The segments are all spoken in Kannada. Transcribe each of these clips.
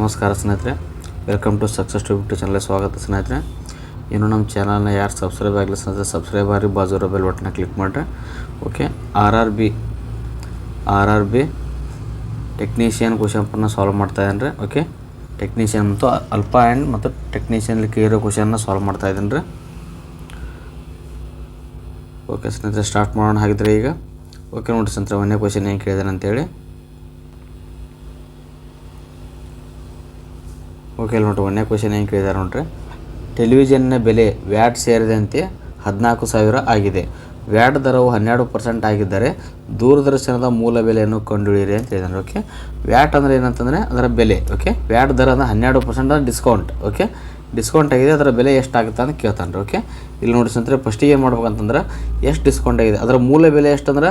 ನಮಸ್ಕಾರ ಸ್ನೇಹಿತರೆ welcome to success to YouTube ಚಾನಲ್ಗೆ ಸ್ವಾಗತ ಸ್ನೇಹಿತರೆ. ಇನ್ನು ನಮ್ಮ ಚಾನಲ್ನ ಯಾರು ಸಬ್ಸ್ಕ್ರೈಬ್ ಆಗಲಿ ಸ್ನೇಹಿತರೆ ಸಬ್ಸ್ಕ್ರೈಬ್ ಆಗಿ ಬಾಜು ಬೆಲ್ ಬಟನ್ನ ಕ್ಲಿಕ್ ಮಾಡಿರಿ. Okay R R B R R B technician ಕ್ವಶನ್ಪನ್ನ solve ಮಾಡ್ತಾ ಇದ್ದೀನಿ ರೀ ಓಕೆ ಟೆಕ್ನಿಷಿಯನ್ ಮತ್ತು ಅಲ್ಪ ಆ್ಯಂಡ್ ಮತ್ತು ಟೆಕ್ನಿಷಿಯನ್ಲಿ ಕೇಳಿರೋ ಕ್ವಶನ್ನ ಸಾಲ್ವ್ ಮಾಡ್ತಾ ಇದ್ದೀನಿ ರೀ ಓಕೆ ಸ್ನೇಹಿತರೆ ಸ್ಟಾರ್ಟ್ ಮಾಡೋಣ ಹಾಗಿದ್ರೆ ಈಗ. ಓಕೆ ನೋಡಿ ಸ್ನೇಹಿತರೆ, ಒಂದೇ ಕ್ವಶನ್ ಏನು ಕೇಳಿದಾನೆ ಅಂತೇಳಿ. ಓಕೆ ಇಲ್ಲಿ ನೋಡ್ರಿ, ಒಂದನೇ ಕ್ವಶನ್ ಏನು ಕೇಳಿದಾರೆ ನೋಡ್ರಿ. ಟೆಲಿವಿಷನ್ನ ಬೆಲೆ ವ್ಯಾಟ್ ಸೇರಿದಂತೆ ಹದಿನಾಲ್ಕು ಸಾವಿರ ಆಗಿದೆ. ವ್ಯಾಟ್ ದರವು ಹನ್ನೆರಡು ಪರ್ಸೆಂಟ್ ಆಗಿದ್ದರೆ ದೂರದರ್ಶನದ ಮೂಲ ಬೆಲೆಯನ್ನು ಕಂಡುಹಿಡಿಯಿರಿ ಅಂತ ಹೇಳಿದಾರೆ ಓಕೆ ವ್ಯಾಟ್ ಅಂದರೆ ಏನಂತಂದರೆ ಅದರ ಬೆಲೆ ಓಕೆ ವ್ಯಾಟ್ ದರ ಅಂದರೆ ಹನ್ನೆರಡು ಪರ್ಸೆಂಟ್ ಡಿಸ್ಕೌಂಟ್ ಓಕೆ ಡಿಸ್ಕೌಂಟ್ ಆಗಿದೆ, ಅದರ ಬೆಲೆ ಎಷ್ಟಾಗುತ್ತೆ ಅಂತ ಕೇಳ್ತಾನೆ ಓಕೆ ಇಲ್ಲಿ ನೋಡಿ ಸಂತರೆ ಫಸ್ಟಿಗೆ ಏನು ಮಾಡ್ಬೇಕಂತಂದ್ರೆ ಎಷ್ಟು ಡಿಸ್ಕೌಂಟ್ ಆಗಿದೆ, ಅದರ ಮೂಲ ಬೆಲೆ ಎಷ್ಟಂದ್ರೆ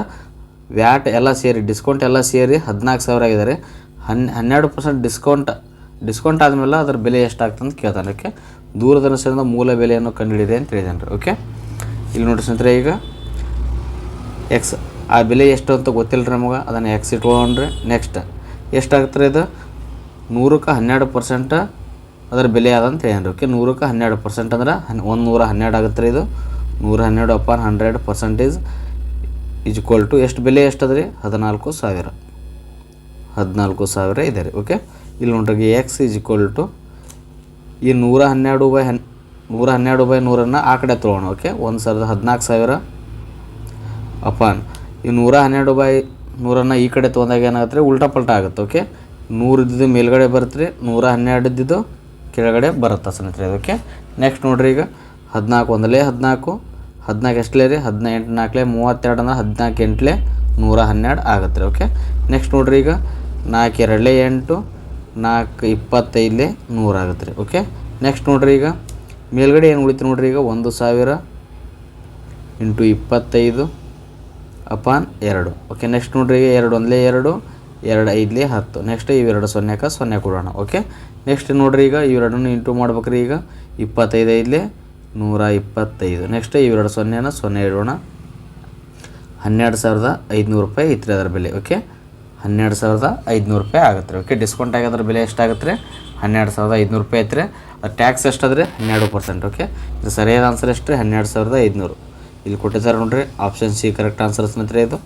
ವ್ಯಾಟ್ ಎಲ್ಲ ಸೇರಿ ಡಿಸ್ಕೌಂಟ್ ಎಲ್ಲ ಸೇರಿ ಹದಿನಾಲ್ಕು ಸಾವಿರ ಆಗಿದ್ದಾರೆ. ಹನ್, ಹನ್ನೆರಡು ಪರ್ಸೆಂಟ್ ಡಿಸ್ಕೌಂಟ್ ಡಿಸ್ಕೌಂಟ್ ಆದಮೇಲೆ ಅದರ ಬೆಲೆ ಎಷ್ಟಾಗ್ತದೆ ಅಂತ ಕೇಳ್ತಾನೆ. ಓಕೆ ದೂರದರ್ಶನದ ಮೂಲ ಬೆಲೆಯನ್ನು ಕಂಡುಹಿಡಿಯಿರಿ ಅಂತ ಹೇಳಿದಾನೆ ರೀ. ಓಕೆ ಇಲ್ಲಿ ನೋಡಿ ಸ್ನೇಹಿತರೆ, ಈಗ ಎಕ್ಸ್ ಆ ಬೆಲೆ ಎಷ್ಟು ಅಂತ ಗೊತ್ತಿಲ್ಲ ರೀ ನಮಗೆ? ಅದನ್ನು ಎಕ್ಸ್ ಇಟ್ಕೊಂಡ್ರೆ ನೆಕ್ಸ್ಟ್ ಎಷ್ಟಾಗ್ತಾರೆ ಇದು? ನೂರಕ್ಕೆ ಹನ್ನೆರಡು ಪರ್ಸೆಂಟ್ ಅದರ ಬೆಲೆ ಅದ ಅಂತ ಹೇಳಿದ್ರಿ ಓಕೆ ನೂರಕ್ಕೆ ಹನ್ನೆರಡು ಪರ್ಸೆಂಟ್ ಅಂದ್ರೆ ಹನ್, ಒಂದು ನೂರ ಹನ್ನೆರಡು ಆಗುತ್ತೆ ರೀ ಇದು. ನೂರ ಹನ್ನೆರಡು upon hundred percentage is equal to ಎಷ್ಟು ಬೆಲೆ ಎಷ್ಟದ ರೀ? ಹದಿನಾಲ್ಕು ಸಾವಿರ. ಹದಿನಾಲ್ಕು ಸಾವಿರ ಇದೆ ರೀ. ಓಕೆ ಇಲ್ಲಿ ನೋಡ್ರಿ ಎಕ್ಸ್ ಈಜ್ ಈಕ್ವಲ್ ಟು ಈ ನೂರ ಹನ್ನೆರಡು ಬೈ ಹನ್ ನೂರ ಹನ್ನೆರಡು ಬೈ ನೂರನ್ನು ಆ ಕಡೆ ತೊಗೊಳೋಣ ಓಕೆ ಒಂದು ಸಾವಿರದ ಹದಿನಾಲ್ಕು ಸಾವಿರ. ಅಪಾನ್ ಈ ನೂರ ಹನ್ನೆರಡು ಬೈ ನೂರನ್ನು ಈ ಕಡೆ ತೊಗೊಂಡಾಗ ಏನಾಗುತ್ತೆ ಉಲ್ಟಾ ಪಲ್ಟಾ ಆಗುತ್ತೆ ಓಕೆ ನೂರು ಇದ್ದಿದ್ದು ಮೇಲ್ಗಡೆ ಬರುತ್ತೆ ನೂರ ಹನ್ನೆರಡು ಇದ್ದಿದ್ದು ಕೆಳಗಡೆ ಬರುತ್ತೆ ಸ್ನೇಹಿತರೆ ಓಕೆ ನೆಕ್ಸ್ಟ್ ನೋಡ್ರಿ ಈಗ, ಹದಿನಾಲ್ಕು ಒಂದಲೇ ಹದಿನಾಲ್ಕು ಹದಿನಾಲ್ಕು ಎಷ್ಟಲೇ ರೀ? ಹದಿನೆಂಟು ನಾಲ್ಕಲೇ ಮೂವತ್ತೆರಡು ಅಂದ್ರೆ ಹದಿನಾಲ್ಕು ಎಂಟ್ಲೆ ನೂರ ಹನ್ನೆರಡು ಆಗುತ್ತೆ ಓಕೆ ನೆಕ್ಸ್ಟ್ ನೋಡ್ರಿ ಈಗ, ನಾಲ್ಕು ಎರಡಲೇ ಎಂಟು ನಾಲ್ಕು ಇಪ್ಪತ್ತೈದು ನೂರು ಆಗುತ್ತೆ ರೀ ಓಕೆ ನೆಕ್ಸ್ಟ್ ನೋಡ್ರಿ ಈಗ. ಮೇಲ್ಗಡೆ ಏನು ಉಳಿತು ನೋಡ್ರಿ ಈಗ? ಒಂದು ಸಾವಿರ ಇಂಟು ಇಪ್ಪತ್ತೈದು ಅಪಾನ್ ಎರಡು ಓಕೆ ನೆಕ್ಸ್ಟ್ ನೋಡ್ರಿ ಈಗ ಎರಡು ಒಂದಲೇ ಎರಡು ಎರಡು ಐದಲೇ ಹತ್ತು. ನೆಕ್ಸ್ಟ್ ಇವೆರಡು ಸೊನ್ನೆಕ ಸೊನ್ನೆ ಕೊಡೋಣ ಓಕೆ ನೆಕ್ಸ್ಟ್ ನೋಡ್ರಿ ಈಗ ಇವೆರಡನ್ನು ಇಂಟು ಮಾಡ್ಬೇಕ್ರಿ ಈಗ. ಇಪ್ಪತ್ತೈದು ಐದಲೇ ನೂರ ಇಪ್ಪತ್ತೈದು. ನೆಕ್ಸ್ಟ್ ಇವೆರಡು ಸೊನ್ನೆನ ಸೊನ್ನೆ ಇಡೋಣ. ಹನ್ನೆರಡು ಸಾವಿರದ ಐದುನೂರು ರೂಪಾಯಿ ಐತ್ರಿ ಅದರ ಬೆಲೆ ಓಕೆ ಹನ್ನೆರಡು ಸಾವಿರದ ಐದುನೂರು ರೂಪಾಯಿ ಆಗುತ್ತೆ ರೀ. ಓಕೆ ಡಿಸ್ಕೌಂಟ್ ಆಗೋದ್ರ ಬೆಲೆ ಎಷ್ಟಾಗುತ್ತೆ ರೀ? ಹನ್ನೆರಡು ಸಾವಿರದ ಐದುನೂರು ರೂಪಾಯಿ ಐತ್ರಿ ಅದು ಟ್ಯಾಕ್ಸ್ ಎಷ್ಟಾದ್ರೆ ಹನ್ನೆರಡು ಪರ್ಸೆಂಟ್, ಓಕೆ? ಇದು ಸರಿಯಾದ ಆನ್ಸರ್ ಎಷ್ಟು ರೀ? ಹನ್ನೆರಡು ಸಾವಿರದ ಐದುನೂರು. ಇಲ್ಲಿ ಕೊಟ್ಟಿದ್ದಾರೆ ನೋಡಿರಿ ಆಪ್ಷನ್ ಸಿ ಕರೆಕ್ಟ್ ಆನ್ಸರ್ ಸ್ನೇಹಿತರೆ ಇದು.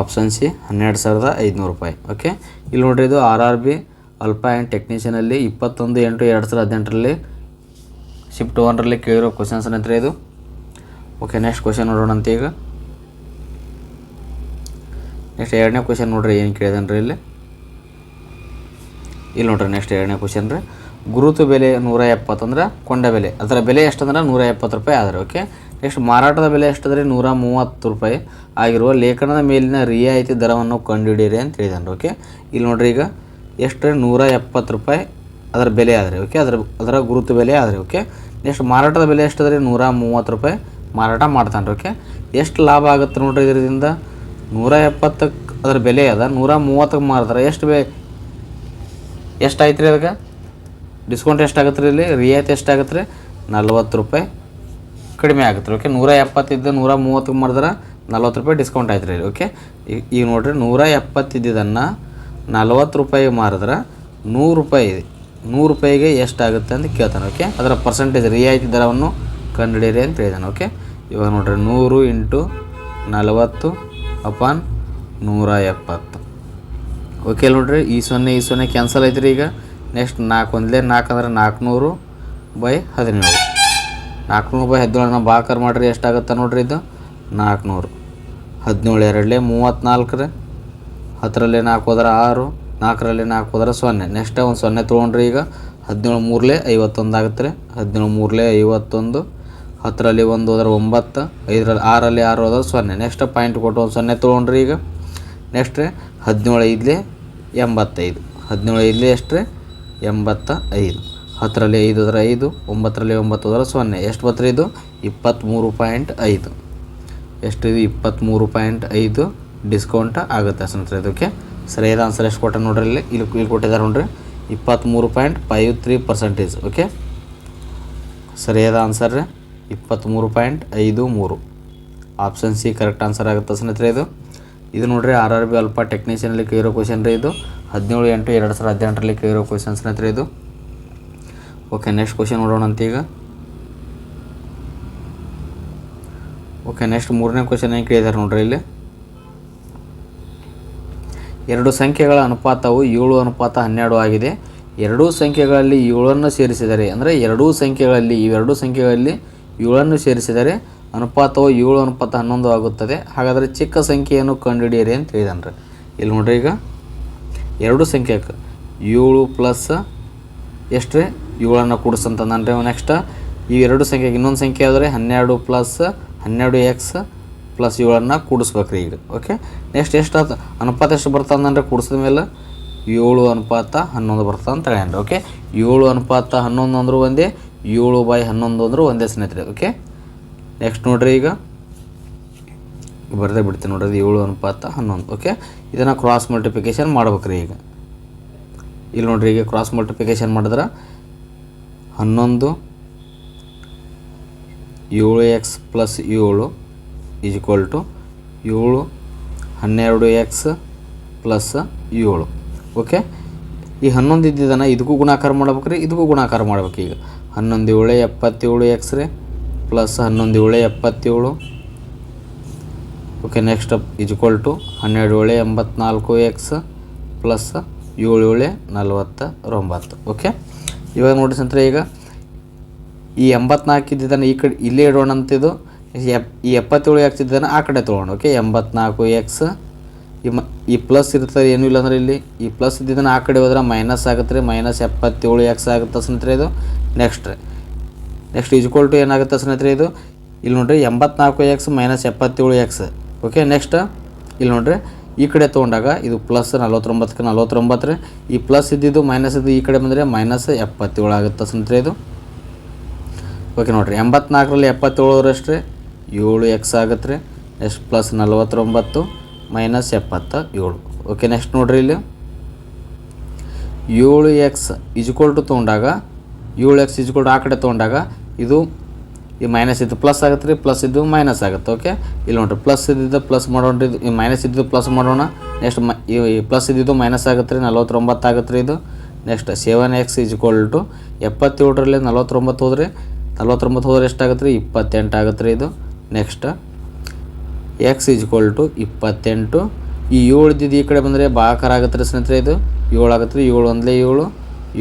ಆಪ್ಷನ್ ಸಿ ಹನ್ನೆರಡು ಸಾವಿರದ ಐದುನೂರು ರೂಪಾಯಿ, ಓಕೆ? ಇಲ್ಲಿ ನೋಡ್ರಿ ಇದು R R B ALP and ಟೆಕ್ನಿಷಿಯನಲ್ಲಿ ಇಪ್ಪತ್ತೊಂದು ಎಂಟು ಎರಡು ಸಾವಿರದ ಹದಿನೆಂಟರಲ್ಲಿ ಶಿಫ್ಟ್ ಒನ್ರಲ್ಲಿ ಕೇಳಿರೋ ಕ್ವಶನ್ಸ್ ಸ್ನೇಹಿತರೆ ಇದು. ಓಕೆ ನೆಕ್ಸ್ಟ್ ಕ್ವಶನ್ ನೋಡೋಣ ಅಂತ ಈಗ. ನೆಕ್ಸ್ಟ್ ಎರಡನೇ ಕ್ವಶನ್ ನೋಡ್ರಿ, ಏನು ಕೇಳಿದಾನೆ ರೀ ಇಲ್ಲಿ? ಇಲ್ಲಿ ನೋಡ್ರಿ ನೆಕ್ಸ್ಟ್ ಎರಡನೇ ಕ್ವಶನ್ ರೀ. ಗುರುತು ಬೆಲೆ ನೂರ ಎಪ್ಪತ್ತಂದ್ರೆ ಕೊಂಡ ಬೆಲೆ. ಅದರ ಬೆಲೆ ಎಷ್ಟಂದ್ರೆ ನೂರ ಎಪ್ಪತ್ತು ರೂಪಾಯಿ ಆದ್ರೆ ಓಕೆ ನೆಕ್ಸ್ಟ್ ಮಾರಾಟದ ಬೆಲೆ ಎಷ್ಟಂದ್ರೆ? ನೂರ ಮೂವತ್ತು ರೂಪಾಯಿ ಆಗಿರುವ ಲೇಖನದ ಮೇಲಿನ ರಿಯಾಯಿತಿ ದರವನ್ನು ಕಂಡುಹಿಡಿಯಿರಿ ಅಂತ ಹೇಳಿದಾನೆ ಓಕೆ ಇಲ್ಲಿ ನೋಡ್ರಿ ಈಗ ಎಷ್ಟು ನೂರ ಎಪ್ಪತ್ತು ರೂಪಾಯಿ ಅದರ ಬೆಲೆ ಆದರೆ ಓಕೆ ಅದರ ಅದರ ಗುರುತು ಬೆಲೆ ಆದರೆ ಓಕೆ ನೆಕ್ಸ್ಟ್ ಮಾರಾಟದ ಬೆಲೆ ಎಷ್ಟಂದ್ರೆ? ನೂರ ಮೂವತ್ತು ರೂಪಾಯಿ ಮಾರಾಟ ಮಾಡ್ತಾನೆ ಓಕೆ ಎಷ್ಟು ಲಾಭ ಆಗುತ್ತೆ ನೋಡ್ರಿ ಇದರಿಂದ? ನೂರ ಎಪ್ಪತ್ತಕ್ಕೆ ಅದರ ಬೆಲೆ ಅದ, ನೂರ ಮೂವತ್ತಕ್ಕೆ ಮಾರಿದ್ರೆ ಎಷ್ಟು ಬೆ ಎಷ್ಟಾಯ್ತು ರೀ ಅದಕ್ಕೆ ಡಿಸ್ಕೌಂಟ್ ಎಷ್ಟಾಗತ್ತೆ ರೀ ಇಲ್ಲಿ? ರಿಯಾಯಿತಿ ಎಷ್ಟಾಗತ್ತೆ ರೀ ನಲ್ವತ್ತು ರೂಪಾಯಿ ಕಡಿಮೆ ಆಗುತ್ತೆ ರೀ ಓಕೆ? ನೂರ ಎಪ್ಪತ್ತಿದ್ದು ನೂರ ಮೂವತ್ತಕ್ಕೆ ಮಾಡಿದ್ರೆ ನಲ್ವತ್ತು ರೂಪಾಯಿ ಡಿಸ್ಕೌಂಟ್ ಆಯ್ತು ರೀ ಓಕೆ? ಈಗ ನೋಡಿರಿ, ನೂರ ಎಪ್ಪತ್ತಿದ್ದನ್ನು ನಲ್ವತ್ತು ರೂಪಾಯಿಗೆ ಮಾರಿದ್ರೆ ನೂರು ರೂಪಾಯಿ, ನೂರು ರೂಪಾಯಿಗೆ ಎಷ್ಟಾಗುತ್ತೆ ಅಂತ ಕೇಳ್ತಾನೆ, ಓಕೆ? ಅದರ ಪರ್ಸೆಂಟೇಜ್ ರಿಯಾಯಿತಿ ದರವನ್ನು ಕಂಡುಹಿಡಿಯಿರಿ ಅಂತ ಹೇಳಿದಾನೆ, ಓಕೆ? ಇವಾಗ ನೋಡಿರಿ, ನೂರು ಇಂಟು ನಲವತ್ತು ಅಪಾನ್ ನೂರ ಎಪ್ಪತ್ತು. ಓಕೆ ನೋಡ್ರಿ, ಈ ಸೊನ್ನೆ ಈ ಸೊನ್ನೆ ಕ್ಯಾನ್ಸಲ್ ಐತ್ರಿ ಈಗ. ನೆಕ್ಸ್ಟ್ ನಾಲ್ಕು ಒಂದಲೇ, ನಾಲ್ಕು ಅಂದ್ರೆ ನಾಲ್ಕುನೂರು ಬೈ ಹದಿನೇಳು. ನಾಲ್ಕುನೂರು ಬೈ ಹದಿನೇಳನ್ನ ಬಾಕರ್ ಮಾಡಿರಿ, ಎಷ್ಟಾಗುತ್ತೆ ನೋಡ್ರಿ ಇದು? ನಾಲ್ಕುನೂರು. ಹದಿನೇಳು ಎರಡಲೇ ಮೂವತ್ತ್ನಾಲ್ಕು ರೀ. ಹತ್ತರಲ್ಲಿ ನಾಲ್ಕು ಹೋದ್ರೆ ಆರು, ನಾಲ್ಕರಲ್ಲಿ ನಾಲ್ಕು ಹೋದ್ರೆ ಸೊನ್ನೆ. ನೆಕ್ಸ್ಟ್ ಒಂದು ಸೊನ್ನೆ ತೊಗೊಂಡ್ರಿ ಈಗ. ಹದಿನೇಳು ಮೂರಲೇ ಐವತ್ತೊಂದು ಆಗುತ್ತೆ ರೀ. ಹದಿನೇಳು ಮೂರಲೇ ಐವತ್ತೊಂದು. ಹತ್ತರಲ್ಲಿ ಒಂದು ಹೋದ್ರೆ ಒಂಬತ್ತು, ಐದರಲ್ಲಿ ಆರಲ್ಲಿ ಆರು ಹೋದ್ರೆ ಸೊನ್ನೆ. ನೆಕ್ಸ್ಟ್ ಪಾಯಿಂಟ್ ಕೊಟ್ಟು ಒಂದು ಸೊನ್ನೆ ತೊಗೊಂಡ್ರಿ ಈಗ. ನೆಕ್ಸ್ಟ್ ಹದಿನೇಳು ಐದಲೇ ಎಂಬತ್ತೈದು. ಹದಿನೇಳು ಐದಲೇ ಎಷ್ಟು ಎಂಬತ್ತ ಐದು ಹತ್ತರಲ್ಲಿ ಐದು ಹೋದ್ರೆ ಐದು, ಒಂಬತ್ತರಲ್ಲಿ ಒಂಬತ್ತು ಹೋದ್ರೆ ಸೊನ್ನೆ. ಎಷ್ಟು ಬತ್ತು ಇದು? ಇಪ್ಪತ್ತ್ಮೂರು ಪಾಯಿಂಟ್ ಐದು. ಎಷ್ಟು ಇದು? ಇಪ್ಪತ್ತ್ಮೂರು ಪಾಯಿಂಟ್ ಐದು ಡಿಸ್ಕೌಂಟ್ ಆಗುತ್ತೆ ಸ್ನೇಹಿತರೆ ಇದಕ್ಕೆ. ಸರಿಯಾದ ಆನ್ಸರ್ ಎಷ್ಟು ಕೊಟ್ಟ ನೋಡ್ರಿ ಇಲ್ಲಿ. ಇಲ್ಲಿ ಇಲ್ಲಿ ಕೊಟ್ಟಿದ್ದಾರೆ ನೋಡ್ರಿ. ಇಪ್ಪತ್ತ್ಮೂರು point five three percentage okay ಸರಿಯಾದ ಆನ್ಸರ್ ರೀ. ಇಪ್ಪತ್ತ್ಮೂರು ಪಾಯಿಂಟ್ ಐದು ಮೂರು. ಆಪ್ಷನ್ ಸಿ ಕರೆಕ್ಟ್ ಆನ್ಸರ್ ಆಗುತ್ತೆ ಸ್ನೇಹಿತರೆ ಇದು. ಇದು ನೋಡ್ರಿ ಆರ್ ಆರ್ ಬಿ ಅಲ್ಪ ಟೆಕ್ನಿಷಿಯನಲ್ಲಿ ಕೇಳಿರೋ ಕ್ವಶನ್ ರೀ ಇದು. ಹದಿನೇಳು ಎಂಟು ಎರಡು ಸಾವಿರದ ಹದಿನೆಂಟರಲ್ಲಿ ಕೇಳಿರೋ ಕ್ವಶನ್ ಸ್ನೇಹಿತರೆ ಇದು. ಓಕೆ, ನೆಕ್ಸ್ಟ್ ಕ್ವಶನ್ ನೋಡೋಣ ಅಂತ ಈಗ ಓಕೆ, ನೆಕ್ಸ್ಟ್ ಮೂರನೇ ಕ್ವಶನ್ ಏನು ಕೇಳಿದ್ದಾರೆ ನೋಡ್ರಿ ಇಲ್ಲಿ. ಎರಡು ಸಂಖ್ಯೆಗಳ ಅನುಪಾತವು ಏಳು ಅನುಪಾತ ಹನ್ನೆರಡು ಆಗಿದೆ. ಎರಡೂ ಸಂಖ್ಯೆಗಳಲ್ಲಿ ಏಳನ್ನು ಸೇರಿಸಿದರೆ, ಅಂದರೆ ಎರಡೂ ಸಂಖ್ಯೆಗಳಲ್ಲಿ, ಇವೆರಡೂ ಸಂಖ್ಯೆಗಳಲ್ಲಿ ಏಳನ್ನು ಸೇರಿಸಿದರೆ ಅನುಪಾತವು ಏಳು, ಅನುಪಾತ ಹನ್ನೊಂದು ಆಗುತ್ತದೆ. ಹಾಗಾದರೆ ಚಿಕ್ಕ ಸಂಖ್ಯೆಯನ್ನು ಕಂಡುಹಿಡಿಯಿರಿ ಅಂತ ಹೇಳಿದನ್ರಿ. ಇಲ್ಲಿ ನೋಡ್ರಿ ಈಗ ಎರಡು ಸಂಖ್ಯೆಗೆ ಏಳು ಪ್ಲಸ್ ಎಷ್ಟು ರೀ ಏಳನ್ನು ಕೂಡಿಸಂತಂದ್ರೆ ನೆಕ್ಸ್ಟ್ ಈ ಎರಡು ಸಂಖ್ಯೆಗೆ ಇನ್ನೊಂದು ಸಂಖ್ಯೆ ಆದರೆ ಹನ್ನೆರಡು ಪ್ಲಸ್ ಹನ್ನೆರಡು ಎಕ್ಸ್ ಪ್ಲಸ್ ಏಳನ್ನು ಕೂಡಿಸ್ಬೇಕ್ರಿ ಈಗ. ಓಕೆ ನೆಕ್ಸ್ಟ್ ಎಷ್ಟು ಆತ ಅನುಪಾತ ಎಷ್ಟು ಬರ್ತಂದ್ರೆ ಕೂಡಿಸಿದ ಮೇಲೆ ಏಳು ಅನುಪಾತ ಹನ್ನೊಂದು ಬರ್ತದೆ ಅಂತ ಹೇಳ್ಯಾನ್ರಿ ಓಕೆ ಏಳು ಅನುಪಾತ ಹನ್ನೊಂದು ಅಂದರೂ ಒಂದೇ ಏಳು ಬೈ ಹನ್ನೊಂದು ಅಂದರೂ ಒಂದೇ ಸ್ನೇಹಿತರೆ ಓಕೆ ನೆಕ್ಸ್ಟ್ ನೋಡ್ರಿ ಈಗ. ಬರದೇ ಬಿಡ್ತೀನಿ ನೋಡ್ರಿ ಏಳು ಅನುಪಾತ ಹನ್ನೊಂದು ಓಕೆ ಇದನ್ನು ಕ್ರಾಸ್ ಮಲ್ಟಿಪ್ಲಿಕೇಶನ್ ಮಾಡ್ಬೇಕ್ರಿ ಈಗ. ಇಲ್ಲಿ ನೋಡ್ರಿ ಈಗ ಕ್ರಾಸ್ ಮಲ್ಟಿಪ್ಲಿಕೇಶನ್ ಮಾಡಿದ್ರೆ ಹನ್ನೊಂದು ಏಳು ಎಕ್ಸ್ ಪ್ಲಸ್ ಏಳು ಈಸ್ ಈಕ್ವಲ್ ಟು ಏಳು ಹನ್ನೆರಡು ಎಕ್ಸ್ ಪ್ಲಸ್ ಏಳು ಓಕೆ ಈ ಹನ್ನೊಂದು ಇದ್ದಿದ್ದನ್ನು ಇದಕ್ಕೂ ಗುಣಾಕಾರ ಮಾಡ್ಬೇಕ್ರಿ, ಇದಕ್ಕೂ ಗುಣಾಕಾರ ಮಾಡ್ಬೇಕು ಈಗ. ಹನ್ನೊಂದು ಏಳು ಎಪ್ಪತ್ತೇಳು ಎಕ್ಸ್ ರೇ ಪ್ಲಸ್ ಹನ್ನೊಂದು ಏಳು ಎಪ್ಪತ್ತೇಳು. ಓಕೆ ನೆಕ್ಸ್ಟ್ ಇಜ್ಕ್ವಲ್ ಟು ಹನ್ನೆರಡು ಏಳು ಎಂಬತ್ನಾಲ್ಕು ಎಕ್ಸ್ ಪ್ಲಸ್ ಏಳು ಏಳು ನಲ್ವತ್ತ ಒಂಬತ್ತು ಓಕೆ ಇವಾಗ ನೋಡಿ ಸಂತ್ರ ಈಗ ಈ ಎಂಬತ್ನಾಲ್ಕು ಇದ್ದಿದ್ದಾನೆ ಈ ಕಡೆ ಇಲ್ಲೇ ಇಡೋಣ ಅಂತಿದ್ದು ಎಪ್, ಈ ಎಪ್ಪತ್ತೇಳು ಎಕ್ಸ್ ಇದ್ದಾನೆ ಆ ಕಡೆ ತೊಗೊಂಡು ಓಕೆ ಎಂಬತ್ನಾಲ್ಕು ಎಕ್ಸ್ ಈ ಮ, ಈ ಪ್ಲಸ್ ಇರ್ತದೆ, ಏನೂ ಇಲ್ಲ ಅಂದ್ರೆ ಇಲ್ಲಿ. ಈ ಪ್ಲಸ್ ಇದ್ದಿದ್ದನ್ನು ಆ ಕಡೆ ಹೋದ್ರೆ ಮೈನಸ್ ಆಗುತ್ತೆ ರೀ. ಮೈನಸ್ ಎಪ್ಪತ್ತೇಳು ಎಕ್ಸ್ ಆಗುತ್ತೆ ಸ್ನೇಹಿತರೆ ಇದು. ನೆಕ್ಸ್ಟ್ ರೀ. ನೆಕ್ಸ್ಟ್ ಈಜ್ಕೋಲ್ ಟು ಏನಾಗುತ್ತೆ ಸ್ನೇಹಿತರೆ ಇದು? ಇಲ್ಲಿ ನೋಡ್ರಿ, ಎಂಬತ್ನಾಲ್ಕು ಎಕ್ಸ್ ಮೈನಸ್ ಎಪ್ಪತ್ತೇಳು ಎಕ್ಸ್ ಓಕೆ ನೆಕ್ಸ್ಟ್ ಇಲ್ಲಿ ನೋಡ್ರಿ, ಈ ಕಡೆ ತೊಗೊಂಡಾಗ ಇದು ಪ್ಲಸ್ ನಲ್ವತ್ತೊಂಬತ್ತಕ್ಕೆ ನಲ್ವತ್ತೊಂಬತ್ತು ರೀ. ಈ ಪ್ಲಸ್ ಇದ್ದಿದ್ದು ಮೈನಸ್ ಇದ್ದು ಈ ಕಡೆ ಬಂದರೆ ಮೈನಸ್ ಎಪ್ಪತ್ತೇಳು ಆಗುತ್ತೆ ಸ್ನೇಹಿತರೆ ಇದು. ಓಕೆ ನೋಡಿರಿ, ಎಂಬತ್ನಾಲ್ಕರಲ್ಲಿ ಎಪ್ಪತ್ತೇಳರಷ್ಟು ಏಳು ಎಕ್ಸ್ ಆಗುತ್ತೆ ರೀ. ನೆಕ್ಸ್ಟ್ ಪ್ಲಸ್ ನಲ್ವತ್ತೊಂಬತ್ತು. ಮೈನಸ್ ಎಪ್ಪತ್ತ ಏಳು. ಓಕೆ ನೆಕ್ಸ್ಟ್ ನೋಡ್ರಿ ಇಲ್ಲಿ. ಏಳು ಎಕ್ಸ್ ಇಜ್ಕೋಲ್ ಟು ತೊಗೊಂಡಾಗ, ಏಳು ಎಕ್ಸ್ ಇಜ್ಕೋಲ್ ಆ ಕಡೆ ತೊಗೊಂಡಾಗ, ಇದು ಈ ಮೈನಸ್ ಇದ್ದು ಪ್ಲಸ್ ಆಗುತ್ತೆ ರೀ ಪ್ಲಸ್ ಇದ್ದು ಮೈನಸ್ ಆಗುತ್ತೆ ಓಕೆ ಇಲ್ಲಿ ನೋಡ್ರಿ ಪ್ಲಸ್ ಇದ್ದಿದ್ದು ಪ್ಲಸ್ ಮಾಡೋಣ ಇದು ಈ ಮೈನಸ್ ಇದ್ದಿದ್ದು ಪ್ಲಸ್ ಮಾಡೋಣ. ನೆಕ್ಸ್ಟ್ ಮ, ಈ ಪ್ಲಸ್ ಇದ್ದಿದ್ದು ಮೈನಸ್ ಆಗುತ್ತೆ ರೀ, ನಲ್ವತ್ತೊಂಬತ್ತು ಆಗುತ್ತೆ ರೀ ಇದು. Next seven x is equal to ಎಪ್ಪತ್ತೇಳರಲ್ಲಿ ನಲ್ವತ್ತೊಂಬತ್ತು ಹೋದ್ರಿ, ನಲ್ವತ್ತೊಂಬತ್ತು ಹೋದ್ರೆ ಎಷ್ಟಾಗುತ್ತೆ ರೀ, ಇಪ್ಪತ್ತೆಂಟು ಆಗುತ್ತೆ ರೀ ಇದು. ನೆಕ್ಸ್ಟ್ ಎಕ್ಸ್ ಇಜ್ಕೊಲ್ ಟು ಇಪ್ಪತ್ತೆಂಟು. ಈ ಏಳು ಇದ್ದಿದ್ದು ಈ ಕಡೆ ಬಂದರೆ ಭಾಕಾರ ಆಗುತ್ತೆ ರೀ ಸ್ನೇಹಿತರೆ ಇದು. ಏಳು ಆಗುತ್ತೆ ರೀ, ಏಳು ಒಂದಲೇ ಏಳು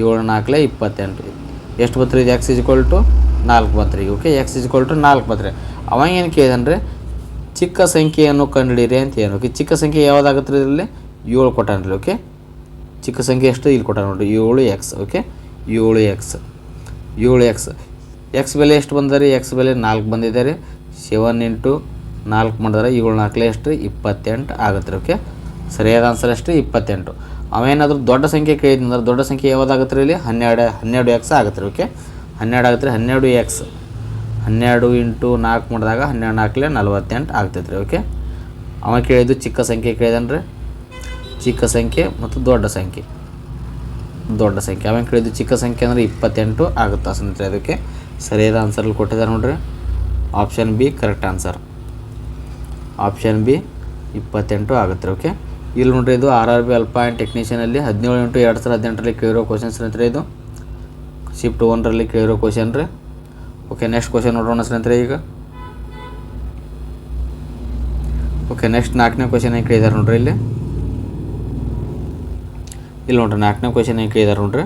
ಏಳು ನಾಲ್ಕಲೇ ಇಪ್ಪತ್ತೆಂಟು. ಎಷ್ಟು ಬತ್ತು ರೀ ಇದು ಎಕ್ಸ್ ಇಜ್ಕೊಲ್ ಟು ನಾಲ್ಕು ಬತ್ತು ರೀ ಓಕೆ ಎಕ್ಸ್ ಇಜ್ಕೊಲ್ ಟು ನಾಲ್ಕು ಬತ್ರಿ. ಅವಾಗ ಅವ ಏನು ಕೇಳಿದನ್ರಿ? ಚಿಕ್ಕ ಸಂಖ್ಯೆಯನ್ನು ಕಂಡುಹಿಡಿಯಿರಿ ಅಂತ ಏನು ಓಕೆ ಚಿಕ್ಕ ಸಂಖ್ಯೆ ಯಾವುದಾಗುತ್ತೆ ರೀ ಇಲ್ಲಿ ಏಳು ಕೊಟ್ಟಾನ್ರಿ ಓಕೆ ಚಿಕ್ಕ ಸಂಖ್ಯೆ ಎಷ್ಟು? ಇಲ್ಲಿ ಕೊಟ್ಟ ನೋಡಿರಿ. ಏಳು ಎಕ್ಸ್ ಓಕೆ ಏಳು ಎಕ್ಸ್ ಏಳು ಎಕ್ಸ್ ಎಕ್ಸ್ ಬೆಲೆ ಎಷ್ಟು ಬಂದರೆ ಎಕ್ಸ್ ಬೆಲೆ ನಾಲ್ಕು ಬಂದಿದೆ ರೀ. ಸೆವೆನ್ ಇಂಟು ನಾಲ್ಕು ಮಾಡಿದ್ರೆ ಏಳು ನಾಲ್ಕಲೇ ಎಷ್ಟು ಇಪ್ಪತ್ತೆಂಟು ಆಗುತ್ತೆ ಓಕೆ? ಸರಿಯಾದ ಆನ್ಸರ್ ಎಷ್ಟು ಇಪ್ಪತ್ತೆಂಟು. ಅವೇನಾದರೂ ದೊಡ್ಡ ಸಂಖ್ಯೆ ಕೇಳಿದ್ನಂದ್ರೆ ದೊಡ್ಡ ಸಂಖ್ಯೆ ಯಾವುದಾಗುತ್ತೆ ರೀ ಇಲ್ಲಿ? ಹನ್ನೆರಡು ಹನ್ನೆರಡು ಎಕ್ಸ್ ಆಗುತ್ತೆ ಓಕೆ? ಹನ್ನೆರಡು ಆಗುತ್ತೆ ರೀ, ಹನ್ನೆರಡು ಎಕ್ಸ್ ಹನ್ನೆರಡು ಇಂಟು ನಾಲ್ಕು ಮಾಡಿದಾಗ ಹನ್ನೆರಡು ನಾಲ್ಕಲೆ ನಲ್ವತ್ತೆಂಟು ಆಗ್ತೈತೆ ರೀ ಓಕೆ? ಅವ ಕೇಳಿದ್ದು ಚಿಕ್ಕ ಸಂಖ್ಯೆ ಕೇಳಿದನ್ರಿ ಚಿಕ್ಕ ಸಂಖ್ಯೆ ಮತ್ತು ದೊಡ್ಡ ಸಂಖ್ಯೆ. ದೊಡ್ಡ ಸಂಖ್ಯೆ. ಅವನು ಕೇಳಿದ್ದು ಚಿಕ್ಕ ಸಂಖ್ಯೆ ಅಂದರೆ ಇಪ್ಪತ್ತೆಂಟು ಆಗುತ್ತೆ ಸ್ನೇಹಿತರೆ ಅದಕ್ಕೆ ಸರಿಯಾದ ಆನ್ಸರಲ್ಲಿ ಕೊಟ್ಟಿದ್ದಾರೆ ನೋಡ್ರಿ. Option B correct answer option B ಇಪ್ಪತ್ತೆಂಟು ಆಗುತ್ತೆ ಓಕೆ ಇಲ್ಲಿ ನೋಡ್ರಿ ಇದು R R B ALP and ಟೆಕ್ನಿಷಿಯನಲ್ಲಿ ಹದಿನೇಳು ಇಂಟು ಎರಡು ಸಾವಿರದ ಹದಿನೆಂಟರಲ್ಲಿ ಕೇಳಿರೋ ಕ್ವಶನ್ಸ್ ಸ್ನೇಹಿತರೆ ಇದು. ಶಿಫ್ಟ್ ಒನ್ರಲ್ಲಿ ಕೇಳಿರೋ ಕ್ವಶನ್ ರೀ. ಓಕೆ ನೆಕ್ಸ್ಟ್ ಕ್ವಶನ್ ನೋಡೋಣ ಸ್ನೇಹಿತರೆ ಈಗ. ಓಕೆ ನೆಕ್ಸ್ಟ್ ನಾಲ್ಕನೇ ಕ್ವಶನ್ ಏನು ಕೇಳಿದ್ದಾರೆ ನೋಡ್ರಿ ಇಲ್ಲಿ. ಇಲ್ಲಿ ನೋಡ್ರಿ ನಾಲ್ಕನೇ ಕ್ವಶನ್ ಏನು ಕೇಳಿದ್ದಾರೆ ನೋಡ್ರಿ.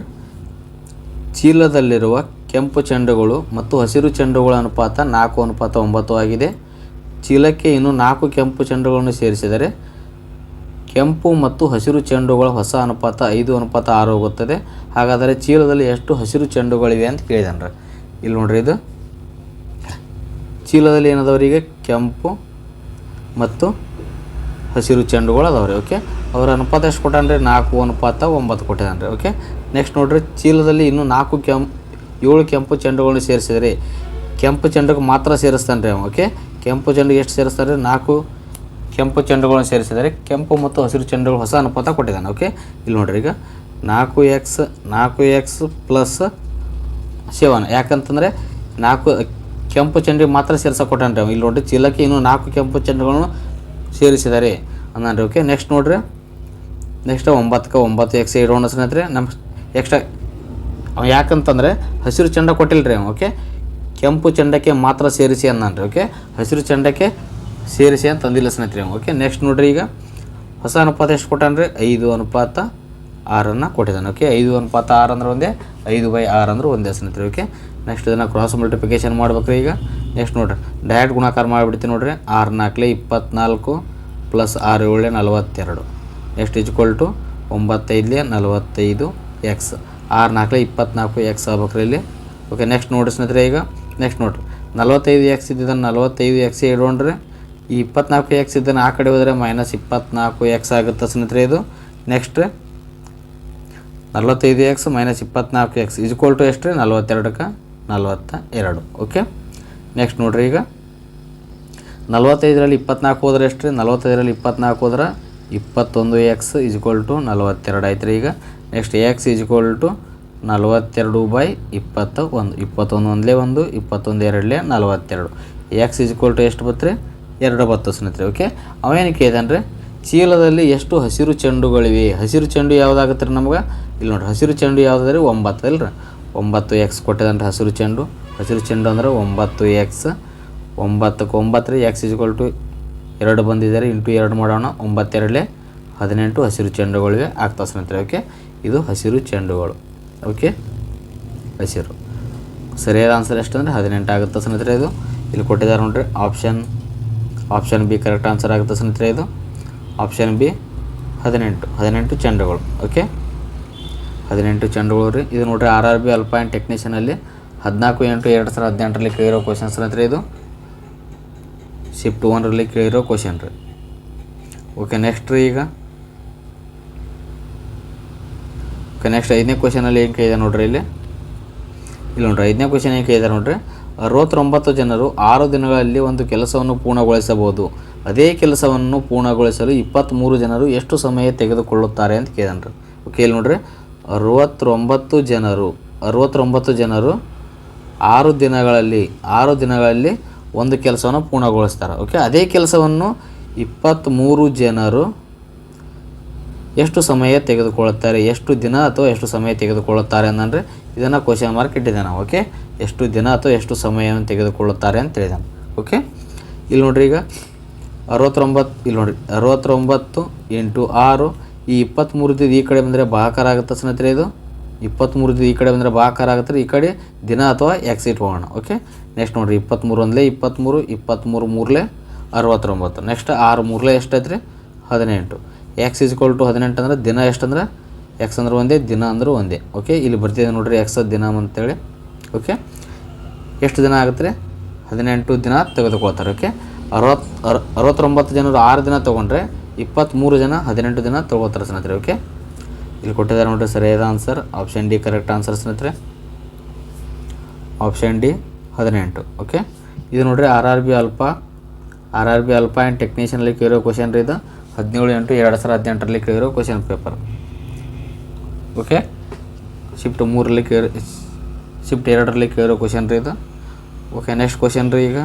ಚೀಲದಲ್ಲಿರುವ ಕೆಂಪು ಚೆಂಡುಗಳು ಮತ್ತು ಹಸಿರು ಚೆಂಡುಗಳ ಅನುಪಾತ ನಾಲ್ಕು ಅನುಪಾತ ಒಂಬತ್ತು ಆಗಿದೆ. ಚೀಲಕ್ಕೆ ಇನ್ನು ನಾಲ್ಕು ಕೆಂಪು ಚೆಂಡುಗಳನ್ನು ಸೇರಿಸಿದರೆ ಕೆಂಪು ಮತ್ತು ಹಸಿರು ಚೆಂಡುಗಳ ಹೊಸ ಅನುಪಾತ ಐದು ಅನುಪಾತ ಆರು ಹೋಗುತ್ತದೆ. ಹಾಗಾದರೆ ಚೀಲದಲ್ಲಿ ಎಷ್ಟು ಹಸಿರು ಚೆಂಡುಗಳಿವೆ ಅಂತ ಕೇಳಿದನ್ರಿ. ಇಲ್ಲಿ ನೋಡ್ರಿ ಇದು. ಚೀಲದಲ್ಲಿ ಏನದವ್ರಿಗೆ ಕೆಂಪು ಮತ್ತು ಹಸಿರು ಚೆಂಡುಗಳು ಅದಾವ್ರಿ, ಓಕೆ? ಅವರ ಅನುಪಾತ ಎಷ್ಟು ಕೊಟ್ಟಾನ್ರಿ? ನಾಲ್ಕು ಅನುಪಾತ ಒಂಬತ್ತು ಕೊಟ್ಟಿದ್ದಾನೆ ಓಕೆ? ನೆಕ್ಸ್ಟ್ ನೋಡ್ರಿ, ಚೀಲದಲ್ಲಿ ಇನ್ನೂ ನಾಲ್ಕು ಕೆಂಪು ಏಳು ಕೆಂಪು ಚೆಂಡುಗಳನ್ನು ಸೇರಿಸಿದರೆ ಕೆಂಪು ಚೆಂಡುಗೆ ಮಾತ್ರ ಸೇರಿಸ್ತಾನೆ ರೀ ಓಕೆ? ಕೆಂಪು ಚೆಂಡು ಎಷ್ಟು ಸೇರಿಸ್ತಾರೆ? ನಾಲ್ಕು ಕೆಂಪು ಚೆಂಡುಗಳನ್ನು ಸೇರಿಸಿದರೆ ಕೆಂಪು ಮತ್ತು ಹಸಿರು ಚೆಂಡುಗಳು ಹೊಸ ಅನುಪಾತ ಕೊಟ್ಟಿದ್ದಾನೆ. ಓಕೆ ಇಲ್ಲಿ ನೋಡ್ರಿ ಈಗ ನಾಲ್ಕು ಎಕ್ಸ್ ನಾಲ್ಕು ಎಕ್ಸ್ ಪ್ಲಸ್ ಸೆವೆನ್ ಯಾಕಂತಂದರೆ ನಾಲ್ಕು ಕೆಂಪು ಚೆಂಡಿಗೆ ಮಾತ್ರ ಸೇರ್ಸಕ್ಕೆ ಕೊಟ್ಟಾನ್ರಿ ಇಲ್ಲಿ ನೋಡ್ರಿ ಚೀಲಕ್ಕೆ ಇನ್ನೂ ನಾಲ್ಕು ಕೆಂಪು ಚೆಂಡುಗಳನ್ನು ಸೇರಿಸಿದ್ದಾರೆ ರೀ ಓಕೆ ನೆಕ್ಸ್ಟ್ ನೋಡ್ರಿ. ನೆಕ್ಸ್ಟ್ ಒಂಬತ್ತಕ್ಕೆ ಒಂಬತ್ತು ಎಕ್ಸ್ ಇಡೋಣ ಸ್ನೇಹಿತರೆ. ನಮ್ಮ ಎಕ್ಸ್ಟ್ರಾ ಯಾಕಂತಂದರೆ ಹಸಿರು ಚೆಂಡ ಕೊಟ್ಟಿಲ್ಲ ರೀ ಓಕೆ ಕೆಂಪು ಚಂಡಕ್ಕೆ ಮಾತ್ರ ಸೇರಿಸಿ ಅನ್ನನ್ರಿ ಓಕೆ ಹಸಿರು ಚಂಡಕ್ಕೆ ಸೇರಿಸಿ ಅಂತ ಅಂದಿಲ್ಲ ಸ್ನೇಹಿತರೆ ಓಕೆ ನೆಕ್ಸ್ಟ್ ನೋಡ್ರಿ ಈಗ. ಹೊಸ ಅನುಪಾತ ಎಷ್ಟು ಕೊಟ್ಟಾನ್ರಿ ಐದು ಅನುಪಾತ ಆರನ್ನು ಕೊಟ್ಟಿದ್ದಾನೆ ಓಕೆ ಐದು ಅನುಪಾತ ಆರು ಅಂದ್ರೆ ಒಂದೇ, ಐದು ಬೈ ಆರು ಅಂದ್ರೆ ಒಂದೇ ಸ್ನೇಹಿತರೆ ಓಕೆ ನೆಕ್ಸ್ಟ್ ಇದನ್ನು ಕ್ರಾಸ್ ಮಲ್ಟಿಪ್ಲಿಕೇಶನ್ ಮಾಡ್ಬೇಕ್ರಿ ಈಗ. ನೆಕ್ಸ್ಟ್ ನೋಡ್ರಿ. ಡೈರೆಕ್ಟ್ ಗುಣಾಕಾರ ಮಾಡಿಬಿಡ್ತೀನಿ ನೋಡ್ರಿ. ಆರು ನಾಲ್ಕಲೆ ಇಪ್ಪತ್ನಾಲ್ಕು ಪ್ಲಸ್ ಆರು ಏಳೆ ನಲವತ್ತೆರಡು. ನೆಕ್ಸ್ಟ್ ಇಜ್ಕೊಲ್ ಟು ಒಂಬತ್ತೈದಲೆ ನಲವತ್ತೈದು ಎಕ್ಸ್ ಆರು ನಾಲ್ಕಲೆ ಇಪ್ಪತ್ನಾಲ್ಕು ಎಕ್ಸ್ ಆಗ್ಬೇಕ್ರಿ ಇಲ್ಲಿ. ಓಕೆ ನೆಕ್ಸ್ಟ್ ನೋಡಿ ಸ್ನೇಹಿತರೆ ಈಗ. ನೆಕ್ಸ್ಟ್ ನೋಡ್ರಿ ನಲವತ್ತೈದು ಎಕ್ಸ್ ಇದ್ದಿದ್ದನ್ನು ನಲವತ್ತೈದು ಎಕ್ಸ್ ಇಡೋಣ್ರಿ ಈ ಇಪ್ಪತ್ನಾಲ್ಕು ಎಕ್ಸ್ ಇದ್ದನ್ನು ಆ ಕಡೆ ಹೋದರೆ ಮೈನಸ್ ಇಪ್ಪತ್ನಾಲ್ಕು ಎಕ್ಸ್ ಆಗುತ್ತೆ ಸ್ನೇಹಿತರೆ ಇದು. ನೆಕ್ಸ್ಟ್ ನಲ್ವತ್ತೈದು ಎಕ್ಸ್ ಮೈನಸ್ ಇಪ್ಪತ್ನಾಲ್ಕು ಎಕ್ಸ್ ಇಜ್ಕೊಲ್ ಟು ಎಷ್ಟು? ರೀ ನಲ್ವತ್ತೆರಡಕ್ಕೆ ನಲ್ವತ್ತ ಎರಡು ಓಕೆ ನೆಕ್ಸ್ಟ್ ನೋಡ್ರಿ ಈಗ. ನಲವತ್ತೈದರಲ್ಲಿ ಇಪ್ಪತ್ನಾಲ್ಕು ಹೋದ್ರೆ ಎಷ್ಟು? ರೀ ನಲವತ್ತೈದರಲ್ಲಿ ಇಪ್ಪತ್ನಾಲ್ಕು ಹೋದ್ರೆ ಇಪ್ಪತ್ತೊಂದು ಎಕ್ಸ್ ಇಜ್ಕೊಲ್ ಟು ನಲ್ವತ್ತೆರಡು ಆಯ್ತು ರೀ ಈಗ next x is equal to ನಲ್ವತ್ತೆರಡು ಬೈ ಇಪ್ಪತ್ತ ಒಂದು, ಇಪ್ಪತ್ತೊಂದು ಒಂದಲೇ ಒಂದು, ಇಪ್ಪತ್ತೊಂದು ಎರಡಲೇ ನಲವತ್ತೆರಡು. ಎಕ್ಸ್ ಇಜ್ಕೊಲ್ ಟು ಎಷ್ಟು ಬತ್ತು ರೀ ಎರಡು ಬತ್ತು ಸ್ನೇಹಿತರೆ ಓಕೆ ಅವೇನು ಕೇಳಿದಾನ್ರಿ ಚೀಲದಲ್ಲಿ ಎಷ್ಟು ಹಸಿರು ಚೆಂಡುಗಳಿವೆ? ಹಸಿರು ಚೆಂಡು ಯಾವುದಾಗತ್ತೆ ರೀ ನಮ್ಗೆ? ಇಲ್ಲಿ ನೋಡ್ರಿ, ಹಸಿರು ಚೆಂಡು ಯಾವುದಾದ್ರೆ? ಒಂಬತ್ತು ಅಲ್ರಿ ಒಂಬತ್ತು ಎಕ್ಸ್ ಕೊಟ್ಟಿದ್ದಾನೆ ಹಸಿರು ಚೆಂಡು. ಹಸಿರು ಚೆಂಡು ಅಂದ್ರೆ ಒಂಬತ್ತು ಎಕ್ಸ್ ಒಂಬತ್ತಕ್ಕೆ ಒಂಬತ್ತು ರೀ ಎಕ್ಸ್ ಇಜ್ಕೊಲ್ ಟು ಎರಡು ಬಂದಿದ್ದಾರೆ ಇಂಟು ಎರಡು ಮಾಡೋಣ. ಒಂಬತ್ತೆರಡಲೇ ಹದಿನೆಂಟು ಹಸಿರು ಚೆಂಡುಗಳಿವೆ ಆಗ್ತಾವೆ ಸ್ನೇಹಿತರೆ ಓಕೆ ಇದು ಹಸಿರು ಚೆಂಡುಗಳು. ಓಕೆ? ಹಸಿರು ಸರಿಯಾದ ಆನ್ಸರ್ ಎಷ್ಟು ಅಂದರೆ ಹದಿನೆಂಟು ಆಗುತ್ತೆ ಸ್ನೇಹಿತರೆ ಇದು. ಇಲ್ಲಿ ಕೊಟ್ಟಿದ್ದಾರೆ ನೋಡ್ರಿ option option B correct answer ಆಗುತ್ತೆ ಸ್ನೇಹಿತರೆ ಇದು. ಆಪ್ಷನ್ ಬಿ ಹದಿನೆಂಟು ಹದಿನೆಂಟು ಚೆಂಡುಗಳು, ಓಕೆ? ಹದಿನೆಂಟು ಚೆಂಡುಗಳು ರೀ. ಇದು ನೋಡ್ರಿ R R B ALP and ಟೆಕ್ನಿಷಿಯನಲ್ಲಿ ಹದಿನಾಲ್ಕು ಎಂಟು ಎರಡು ಸಾವಿರದ ಹದಿನೆಂಟರಲ್ಲಿ ಕೇಳಿರೋ ಕ್ವಶನ್ ಸ್ನೇಹಿತರೆ ಇದು. ಶಿಫ್ಟ್ ಒನ್ರಲ್ಲಿ ಕೇಳಿರೋ ಕ್ವಶನ್ ರೀ. ಓಕೆ ನೆಕ್ಸ್ಟ್ ರೀ ಈಗ. ಓಕೆ ನೆಕ್ಸ್ಟ್ ಐದನೇ ಕ್ವಶನಲ್ಲಿ ಏನು ಕೇಳಿದೆ ನೋಡ್ರಿ ಇಲ್ಲಿ? ಇಲ್ಲಿ ನೋಡ್ರಿ, ಐದನೇ ಕ್ವಶನ್ ಏನು ಕೇಳಿದೆ ನೋಡ್ರಿ? ಅರವತ್ತೊಂಬತ್ತು ಜನರು ಆರು ದಿನಗಳಲ್ಲಿ ಒಂದು ಕೆಲಸವನ್ನು ಪೂರ್ಣಗೊಳಿಸಬಹುದು. ಅದೇ ಕೆಲಸವನ್ನು ಪೂರ್ಣಗೊಳಿಸಲು ಇಪ್ಪತ್ತ್ಮೂರು ಜನರು ಎಷ್ಟು ಸಮಯ ತೆಗೆದುಕೊಳ್ಳುತ್ತಾರೆ ಅಂತ ಕೇಳಿದನ್ರಿ ಓಕೆ, ಇಲ್ಲಿ ನೋಡ್ರಿ, ಅರವತ್ತೊಂಬತ್ತು ಜನರು ಅರವತ್ತೊಂಬತ್ತು ಜನರು ಆರು ದಿನಗಳಲ್ಲಿ ಆರು ದಿನಗಳಲ್ಲಿ ಒಂದು ಕೆಲಸವನ್ನು ಪೂರ್ಣಗೊಳಿಸ್ತಾರೆ. ಓಕೆ, ಅದೇ ಕೆಲಸವನ್ನು ಇಪ್ಪತ್ತ್ಮೂರು ಜನರು ಎಷ್ಟು ಸಮಯ ತೆಗೆದುಕೊಳ್ಳುತ್ತಾರೆ, ಎಷ್ಟು ದಿನ ಅಥವಾ ಎಷ್ಟು ಸಮಯ ತೆಗೆದುಕೊಳ್ಳುತ್ತಾರೆ ಅಂದರೆ ಇದನ್ನು ಕ್ವಶನ್ ಮಾರ್ಕ್ ಇಟ್ಟಿದ್ದಾನೆ ಓಕೆ ಎಷ್ಟು ದಿನ ಅಥವಾ ಎಷ್ಟು ಸಮಯವನ್ನು ತೆಗೆದುಕೊಳ್ಳುತ್ತಾರೆ ಅಂತ ಹೇಳಿದಾನೆ ಓಕೆ ಇಲ್ಲಿ ನೋಡ್ರಿ ಈಗ ಅರವತ್ತೊಂಬತ್ತು ಇಲ್ಲಿ ನೋಡ್ರಿ, ಅರವತ್ತೊಂಬತ್ತು ಎಂಟು ಆರು, ಈ ಇಪ್ಪತ್ತ್ಮೂರದ್ದು ಈ ಕಡೆ ಬಂದರೆ ಭಾಕಾರ ಆಗುತ್ತೆ ಸ್ನೇಹಿತರೆ ಇದು? ಇಪ್ಪತ್ತ್ಮೂರದ್ದು ಈ ಕಡೆ ಬಂದರೆ ಭಾಕಾರ ಆಗುತ್ತೆ? ಈ ಕಡೆ ದಿನ ಅಥವಾ ಎಕ್ಸಿಟ್ ಹೋಗೋಣ ಓಕೆ ನೆಕ್ಸ್ಟ್ ನೋಡಿರಿ ಇಪ್ಪತ್ತ್ಮೂರು ಒಂದಲೇ ಇಪ್ಪತ್ತ್ಮೂರು ಇಪ್ಪತ್ತ್ಮೂರು ಮೂರಲೇ ಅರವತ್ತೊಂಬತ್ತು. ನೆಕ್ಸ್ಟ್ ಆರು ಮೂರಲೇ ಎಷ್ಟೈತೆ ರೀ ಹದಿನೆಂಟು. ಎಕ್ಸ್ ಇಸ್ಕೊಲ್ ಟು ಹದಿನೆಂಟು ಅಂದರೆ ದಿನ ಎಷ್ಟಂದ್ರೆ? ಎಕ್ಸ್ ಅಂದ್ರೆ ಒಂದೇ, ದಿನ ಅಂದ್ರೆ ಒಂದೇ. ಓಕೆ ಇಲ್ಲಿ ಬರ್ತಿದೆ ನೋಡ್ರಿ ಎಕ್ಸ್ ದಿನ ಅಂತೇಳಿ. ಓಕೆ ಎಷ್ಟು ದಿನ ಆಗುತ್ತೆ? ಹದಿನೆಂಟು ದಿನ ತೆಗೆದುಕೊಳ್ತಾರೆ. ಓಕೆ ಅರವತ್ತು ಅರ, ಅರವತ್ತೊಂಬತ್ತು ಜನರು ಆರು ದಿನ ತೊಗೊಂಡ್ರೆ ಇಪ್ಪತ್ತ್ಮೂರು ಜನ ಹದಿನೆಂಟು ದಿನ ತೊಗೋತಾರೆ ಸ್ನೇಹಿತರೆ. ಓಕೆ ಇಲ್ಲಿ ಕೊಟ್ಟಿದ್ದಾರೆ ನೋಡ್ರಿ ಸರಿಯಾದ answer option D correct answer ಸ್ನೇಹಿತರೆ. ಆಪ್ಷನ್ ಡಿ ಹದಿನೆಂಟು. ಓಕೆ ಇದು ನೋಡ್ರಿ R R B ALP R R B ALP and ಟೆಕ್ನಿಷಿಯನಲ್ಲಿ ಕೇಳೋ ಕ್ವಶನ್ ರೀ ಇದು. ಹದಿನೇಳು ಎಂಟು ಎರಡು ಸಾವಿರದ ಹದಿನೆಂಟರಲ್ಲಿ ಕೇಳಿರೋ ಕ್ವಶನ್ ಪೇಪರ್ ಓಕೆ ಶಿಫ್ಟ್ ಮೂರರಲ್ಲಿ ಕೇಳಿ ಶಿಫ್ಟ್ ಎರಡರಲ್ಲಿ ಕೇಳಿರೋ ಕ್ವಶನ್ ರೀ ಇದು. ಓಕೆ ನೆಕ್ಸ್ಟ್ ಕ್ವಶನ್ ರೀ ಈಗ.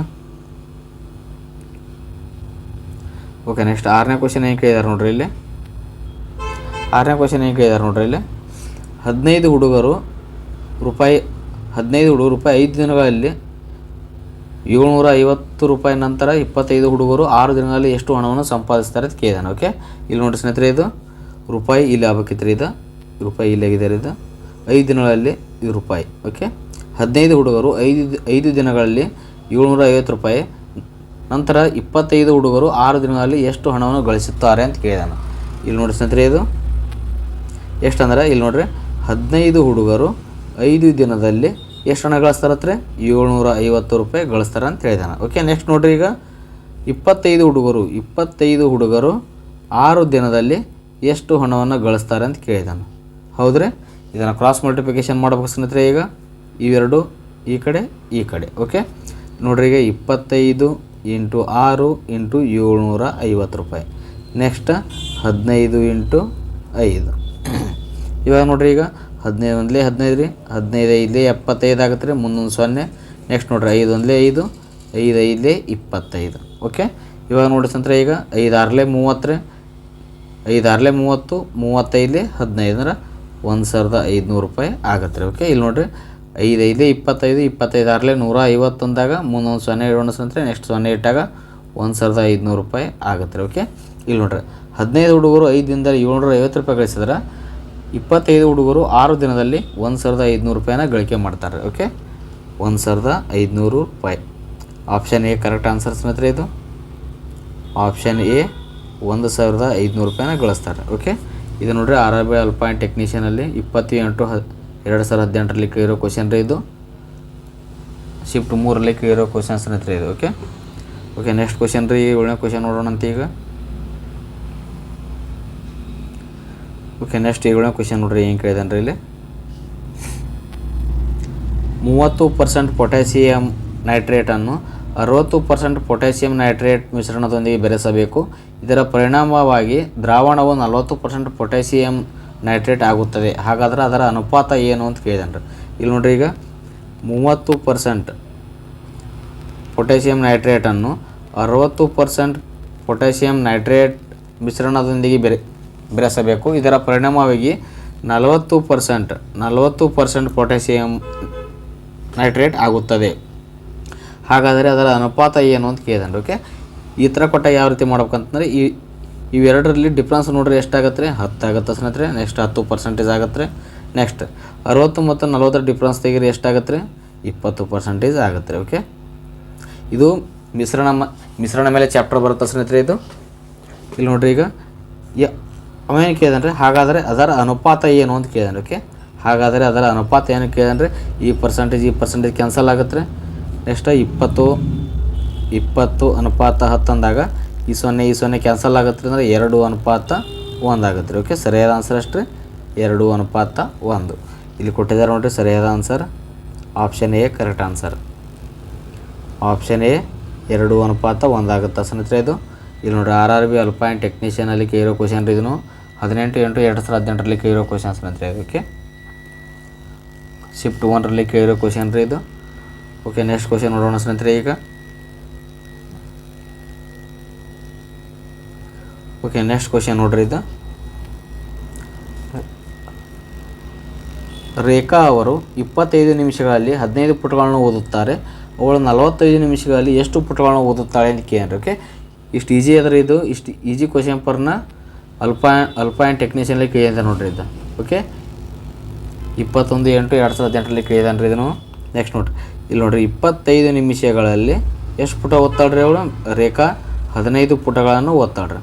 ಓಕೆ ನೆಕ್ಸ್ಟ್ ಆರನೇ ಕ್ವಶನ್ ಏನು ಕೇಳಿದಾರೆ ನೋಡ್ರಿ ಇಲ್ಲಿ? ಆರನೇ ಕ್ವಶನ್ ಏನು ಕೇಳಿದಾರೆ ನೋಡ್ರಿ ಇಲ್ಲಿ? ಹದಿನೈದು ಹುಡುಗರು ರೂಪಾಯಿ, ಹದಿನೈದು ಹುಡುಗರು ರೂಪಾಯಿ ಐದು ದಿನಗಳಲ್ಲಿ ಏಳ್ನೂರ ಐವತ್ತು ರೂಪಾಯಿ ನಂತರ ಇಪ್ಪತ್ತೈದು ಹುಡುಗರು ಆರು ದಿನಗಳಲ್ಲಿ ಎಷ್ಟು ಹಣವನ್ನು ಸಂಪಾದಿಸ್ತಾರೆ ಅಂತ ಕೇಳಿದಾನೆ ಓಕೆ ಇಲ್ಲಿ ನೋಡಿ ಸ್ನೇಹಿತರೆ ಇದು. ರೂಪಾಯಿ ಇಲ್ಲಿ ಆಗ್ಬೇಕಿತ್ತು ಇದು. ರೂಪಾಯಿ ಇಲ್ಲಿ ಆಗಿದೆ ಇದು. ಐದು ದಿನಗಳಲ್ಲಿ ಇದು ರೂಪಾಯಿ ಓಕೆ ಹದಿನೈದು ಹುಡುಗರು ಐದು ಐದು ದಿನಗಳಲ್ಲಿ ಏಳ್ನೂರ ಐವತ್ತು ರೂಪಾಯಿ. ನಂತರ ಇಪ್ಪತ್ತೈದು ಹುಡುಗರು ಆರು ದಿನಗಳಲ್ಲಿ ಎಷ್ಟು ಹಣವನ್ನು ಗಳಿಸುತ್ತಾರೆ ಅಂತ ಕೇಳಿದಾನೆ. ಇಲ್ಲಿ ನೋಡಿ ಸ್ನೇಹಿತರೆ ಇದು. ಎಷ್ಟು ಅಂದ್ರೆ ಇಲ್ಲಿ ನೋಡ್ರಿ, ಹದಿನೈದು ಹುಡುಗರು ಐದು ದಿನದಲ್ಲಿ ಎಷ್ಟು ಹಣ ಗಳಿಸ್ತಾರತ್ರೆ ಏಳ್ನೂರ ಐವತ್ತು ರೂಪಾಯಿ ಗಳಿಸ್ತಾರೆ ಅಂತ ಹೇಳಿದಾನೆ. ಓಕೆ ನೆಕ್ಸ್ಟ್ ನೋಡ್ರಿ ಈಗ. ಇಪ್ಪತ್ತೈದು ಹುಡುಗರು ಇಪ್ಪತ್ತೈದು ಹುಡುಗರು ಆರು ದಿನದಲ್ಲಿ ಎಷ್ಟು ಹಣವನ್ನು ಗಳಿಸ್ತಾರೆ ಅಂತ ಕೇಳಿದಾನೆ. ಹೌದ್ರಿ? ಇದನ್ನು ಕ್ರಾಸ್ ಮಲ್ಟಿಪ್ಲಿಕೇಶನ್ ಮಾಡ್ಬೇಕು ಸ್ನೇಹಿತರೆ ಈಗ. ಇವೆರಡು ಈ ಕಡೆ ಈ ಕಡೆ. ಓಕೆ ನೋಡ್ರಿ ಈಗ ಇಪ್ಪತ್ತೈದು ಇಂಟು ಆರು ಇಂಟು ಏಳ್ನೂರ ಐವತ್ತು ರೂಪಾಯಿ. ನೆಕ್ಸ್ಟ್ ಹದಿನೈದು ಇಂಟು ಐದು. ಇವಾಗ ನೋಡ್ರಿ ಈಗ ಹದಿನೈದು ಒಂದಲೇ ಹದಿನೈದು ರೀ. ಹದಿನೈದು ಐದಲೇ ಎಪ್ಪತ್ತೈದು ಆಗುತ್ತೆ ರೀ ಮುಂದೊಂದು ಸೊನ್ನೆ. ನೆಕ್ಸ್ಟ್ ನೋಡ್ರಿ, ಐದು ಒಂದಲೇ ಐದು ಐದು ಐದಲೇ ಇಪ್ಪತ್ತೈದು. ಓಕೆ ಇವಾಗ ನೋಡಿ ಸಂತ್ರ ಈಗ, ಐದು ಆರಲೇ ಮೂವತ್ತು ರೀ. ಐದು ಆರಲೆ ಮೂವತ್ತು ಮೂವತ್ತೈದಲೆ ಹದಿನೈದು ಅಂದ್ರೆ ಒಂದು ಸಾವಿರದ ಐದುನೂರು ರೂಪಾಯಿ ಆಗತ್ತೆ ರೀ. ಓಕೆ ಇಲ್ಲಿ ನೋಡಿರಿ, ಐದು ಐದು ಇಪ್ಪತ್ತೈದು ಇಪ್ಪತ್ತೈದು ಆರಲೆ ನೂರ ಐವತ್ತೊಂದಾಗ ಮುಂದೊಂದು ಸೊನ್ನೆ ಇಡೋಣ ಸಂತ್ರೆ. ನೆಕ್ಸ್ಟ್ ಸೊನ್ನೆ ಇಟ್ಟಾಗ ಒಂದು ಸಾವಿರದ ಐದುನೂರು ರೂಪಾಯಿ ಆಗತ್ತೆ ರೀ. ಓಕೆ ಇಲ್ಲಿ ನೋಡ್ರಿ, ಹದಿನೈದು ಹುಡುಗರು ಐದು ದಿನದಲ್ಲಿ ಏಳ್ನೂರ ಐವತ್ತು ರೂಪಾಯಿ ಗಳಿಸಿದ್ರೆ ಇಪ್ಪತ್ತೈದು ಹುಡುಗರು ಆರು ದಿನದಲ್ಲಿ ಒಂದು ಸಾವಿರದ ಐದುನೂರು ರೂಪಾಯಿನ ಗಳಿಕೆ ಮಾಡ್ತಾರೆ ಓಕೆ ಒಂದು ಸಾವಿರದ ಐದುನೂರು ರೂಪಾಯಿ. ಆಪ್ಷನ್ ಎ ಕರೆಕ್ಟ್ ಆನ್ಸರ್ ಸ್ನೇಹಿತರೆ ಇದು. ಆಪ್ಷನ್ ಎ ಒಂದು ಸಾವಿರದ ಐದುನೂರು ರೂಪಾಯಿನ ಗಳಿಸ್ತಾರೆ ಓಕೆ ಇದು ನೋಡ್ರಿ R R B ALP and ಟೆಕ್ನಿಷಿಯನಲ್ಲಿ ಇಪ್ಪತ್ತು ಎಂಟು ಹ, ಎರಡು ಸಾವಿರದ ಹದಿನೆಂಟರಲ್ಲಿ ಕೇಳಿರೋ ಕ್ವಶನ್ ರೀ ಇದು. ಶಿಫ್ಟ್ ಮೂರಲ್ಲಿ ಕೇಳಿರೋ ಕ್ವಶನ್ ಸ್ನೇಹಿತರೆ ಇದು ಓಕೆ ಓಕೆ ನೆಕ್ಸ್ಟ್ ಕ್ವಶನ್ ರೀ, ಏಳನೇ ಕ್ವಶನ್ ನೋಡೋಣ ಅಂತ ಈಗ. ಓಕೆ ನೆಕ್ಸ್ಟ್ ಏಳನೇ ಕ್ವಶನ್ ನೋಡ್ರಿ, ಏನು ಕೇಳಿದಾನೆ ಇಲ್ಲಿ? ಮೂವತ್ತು ಪರ್ಸೆಂಟ್ ಪೊಟ್ಯಾಸಿಯಂ ನೈಟ್ರೇಟನ್ನು ಅರವತ್ತು ಪರ್ಸೆಂಟ್ ಪೊಟ್ಯಾಸಿಯಂ ನೈಟ್ರೇಟ್ ಮಿಶ್ರಣದೊಂದಿಗೆ ಬೆರೆಸಬೇಕು. ಇದರ ಪರಿಣಾಮವಾಗಿ ದ್ರಾವಣವು ನಲವತ್ತು ಪರ್ಸೆಂಟ್ ಪೊಟ್ಯಾಸಿಯಂ ನೈಟ್ರೇಟ್ ಆಗುತ್ತದೆ. ಹಾಗಾದರೆ ಅದರ ಅನುಪಾತ ಏನು ಅಂತ ಕೇಳಿದನ್ರಿ. ಇಲ್ಲಿ ನೋಡ್ರಿ ಈಗ, ಮೂವತ್ತು ಪರ್ಸೆಂಟ್ ಪೊಟ್ಯಾಸಿಯಂ ನೈಟ್ರೇಟನ್ನು ಅರವತ್ತು ಪರ್ಸೆಂಟ್ ಪೊಟ್ಯಾಸಿಯಂ ನೈಟ್ರೇಟ್ ಮಿಶ್ರಣದೊಂದಿಗೆ ಬೆರೆ ಬೆರೆಸಬೇಕು ಇದರ ಪರಿಣಾಮವಾಗಿ ನಲವತ್ತು ಪರ್ಸೆಂಟ್ ನಲವತ್ತು ಪರ್ಸೆಂಟ್ ಪೊಟ್ಯಾಸಿಯಂ ನೈಟ್ರೇಟ್ ಆಗುತ್ತದೆ. ಹಾಗಾದರೆ ಅದರ ಅನುಪಾತ ಏನು ಅಂತ ಕೇಳಿದ್ರೆ ಓಕೆ? ಈ ಥರ ಕೊಟ್ಟ ಯಾವ ರೀತಿ ಮಾಡ್ಬೇಕಂತಂದ್ರೆ, ಈ ಇವೆರಡರಲ್ಲಿ ಡಿಫ್ರೆನ್ಸ್ ನೋಡ್ರಿ ಎಷ್ಟಾಗತ್ತೆ ರೀ? ಹತ್ತು ಆಗುತ್ತೆ ಸ್ನೇಹಿತರೆ ನೆಕ್ಸ್ಟ್ ಹತ್ತು ಪರ್ಸೆಂಟೇಜ್ ಆಗತ್ತೆ ನೆಕ್ಸ್ಟ್ ಅರವತ್ತು ಮತ್ತು ನಲ್ವತ್ತರ ಡಿಫ್ರೆನ್ಸ್ ತೆಗೀರಿ ಎಷ್ಟಾಗತ್ತೆ ರೀ? ಇಪ್ಪತ್ತು ಪರ್ಸೆಂಟೇಜ್ ಆಗುತ್ತೆ ಓಕೆ? ಇದು ಮಿಶ್ರಣ ಮಿಶ್ರಣ ಮೇಲೆ ಚಾಪ್ಟರ್ ಬರುತ್ತೆ ಸ್ನೇಹಿತರೆ ಇದು. ಇಲ್ಲಿ ನೋಡ್ರಿ ಈಗ, ಯ ಅವೇನು ಕೇಳಿದನ್ರಿ ಹಾಗಾದರೆ ಅದರ ಅನುಪಾತ ಏನು ಅಂತ ಕೇಳಿದನು ಓಕೆ ಹಾಗಾದರೆ ಅದರ ಅನುಪಾತ ಏನು ಕೇಳಿದನ್ರಿ ಈ ಪರ್ಸೆಂಟೇಜ್ ಈ ಪರ್ಸೆಂಟೇಜ್ ಕ್ಯಾನ್ಸಲ್ ಆಗುತ್ತೆ ರೀ ನೆಕ್ಸ್ಟ್ ಇಪ್ಪತ್ತು ಇಪ್ಪತ್ತು ಅನುಪಾತ ಹತ್ತು ಅಂದಾಗ, ಈ ಸೊನ್ನೆ ಈ ಸೊನ್ನೆ ಕ್ಯಾನ್ಸಲ್ ಆಗುತ್ತೆ ಅಂದರೆ ಎರಡು ಅನುಪಾತ ಒಂದು ಆಗುತ್ತೆ ರೀ ಓಕೆ ಸರಿಯಾದ ಆನ್ಸರ್ ಅಷ್ಟು, ಎರಡು ಅನುಪಾತ ಒಂದು. ಇಲ್ಲಿ ಕೊಟ್ಟಿದ್ದಾರೆ ನೋಡಿರಿ, ಸರಿಯಾದ answer option A correct answer option A ಎರಡು ಅನುಪಾತ ಒಂದಾಗುತ್ತೆ ಸ್ನೇಹಿತರೆ ಇದು? ಇಲ್ಲಿ ನೋಡಿರಿ R R B ALP and ಟೆಕ್ನಿಷಿಯನಲ್ಲಿ ಕೇಳಿರೋ ಕ್ವಶನ್ ಇದನ್ನು. ಹದಿನೆಂಟು ಎಂಟು ಎರಡು ಸಾವಿರದ ಹದಿನೆಂಟರಲ್ಲಿ ಕೇಳಿರೋ ಕ್ವಶನ್ಸ್ ನಂತರ ಓಕೆ ಶಿಫ್ಟ್ ಒನ್ರಲ್ಲಿ ಕೇಳಿರೋ ಕ್ವಶನ್ ರೀ ಇದು. ಓಕೆ ನೆಕ್ಸ್ಟ್ ಕ್ವಶನ್ ನೋಡೋಣ ಸ್ನೇಹಿತರೆ ಈಗ. ಓಕೆ ನೆಕ್ಸ್ಟ್ ಕ್ವಶನ್ ನೋಡ್ರಿ ಇದು. ರೇಖಾ ಅವರು ಇಪ್ಪತ್ತೈದು ನಿಮಿಷಗಳಲ್ಲಿ ಹದಿನೈದು ಪುಟಗಳನ್ನು ಓದುತ್ತಾರೆ. ಅವಳು ನಲವತ್ತೈದು ನಿಮಿಷಗಳಲ್ಲಿ ಎಷ್ಟು ಪುಟಗಳನ್ನು ಓದುತ್ತಾಳೆ ಅಂತ ಕೇಳಿ ಓಕೆ ಇಷ್ಟು ಈಜಿ ಅದ್ರ ಇದು, ಇಷ್ಟು ಈಜಿ ಕ್ವಶನ್ ಪರ್ನ ಅಲ್ಪಾಯನ್ ಅಲ್ಪಾಯನ್ ಟೆಕ್ನಿಷಿಯನ್ಲಿ ಕೇಳಿದೆ ನೋಡ್ರಿ ಇದು. ಓಕೆ ಇಪ್ಪತ್ತೊಂದು, ಎಂಟು, ಎರಡು ಸಾವಿರದ ಹದಿನೆಂಟರಲ್ಲಿ ಕೇಳಿದಾನ್ರಿ ಇದನ್ನು. ನೆಕ್ಸ್ಟ್ ನೋಡ್ರಿ. ಇಲ್ಲಿ ನೋಡ್ರಿ, ಇಪ್ಪತ್ತೈದು ನಿಮಿಷಗಳಲ್ಲಿ ಎಷ್ಟು ಪುಟ ಓದ್ತಾಳ್ರಿ ಅವಳು? ರೇಖಾ, ಹದಿನೈದು ಪುಟಗಳನ್ನು ಓದ್ತಾಳ್ರಿ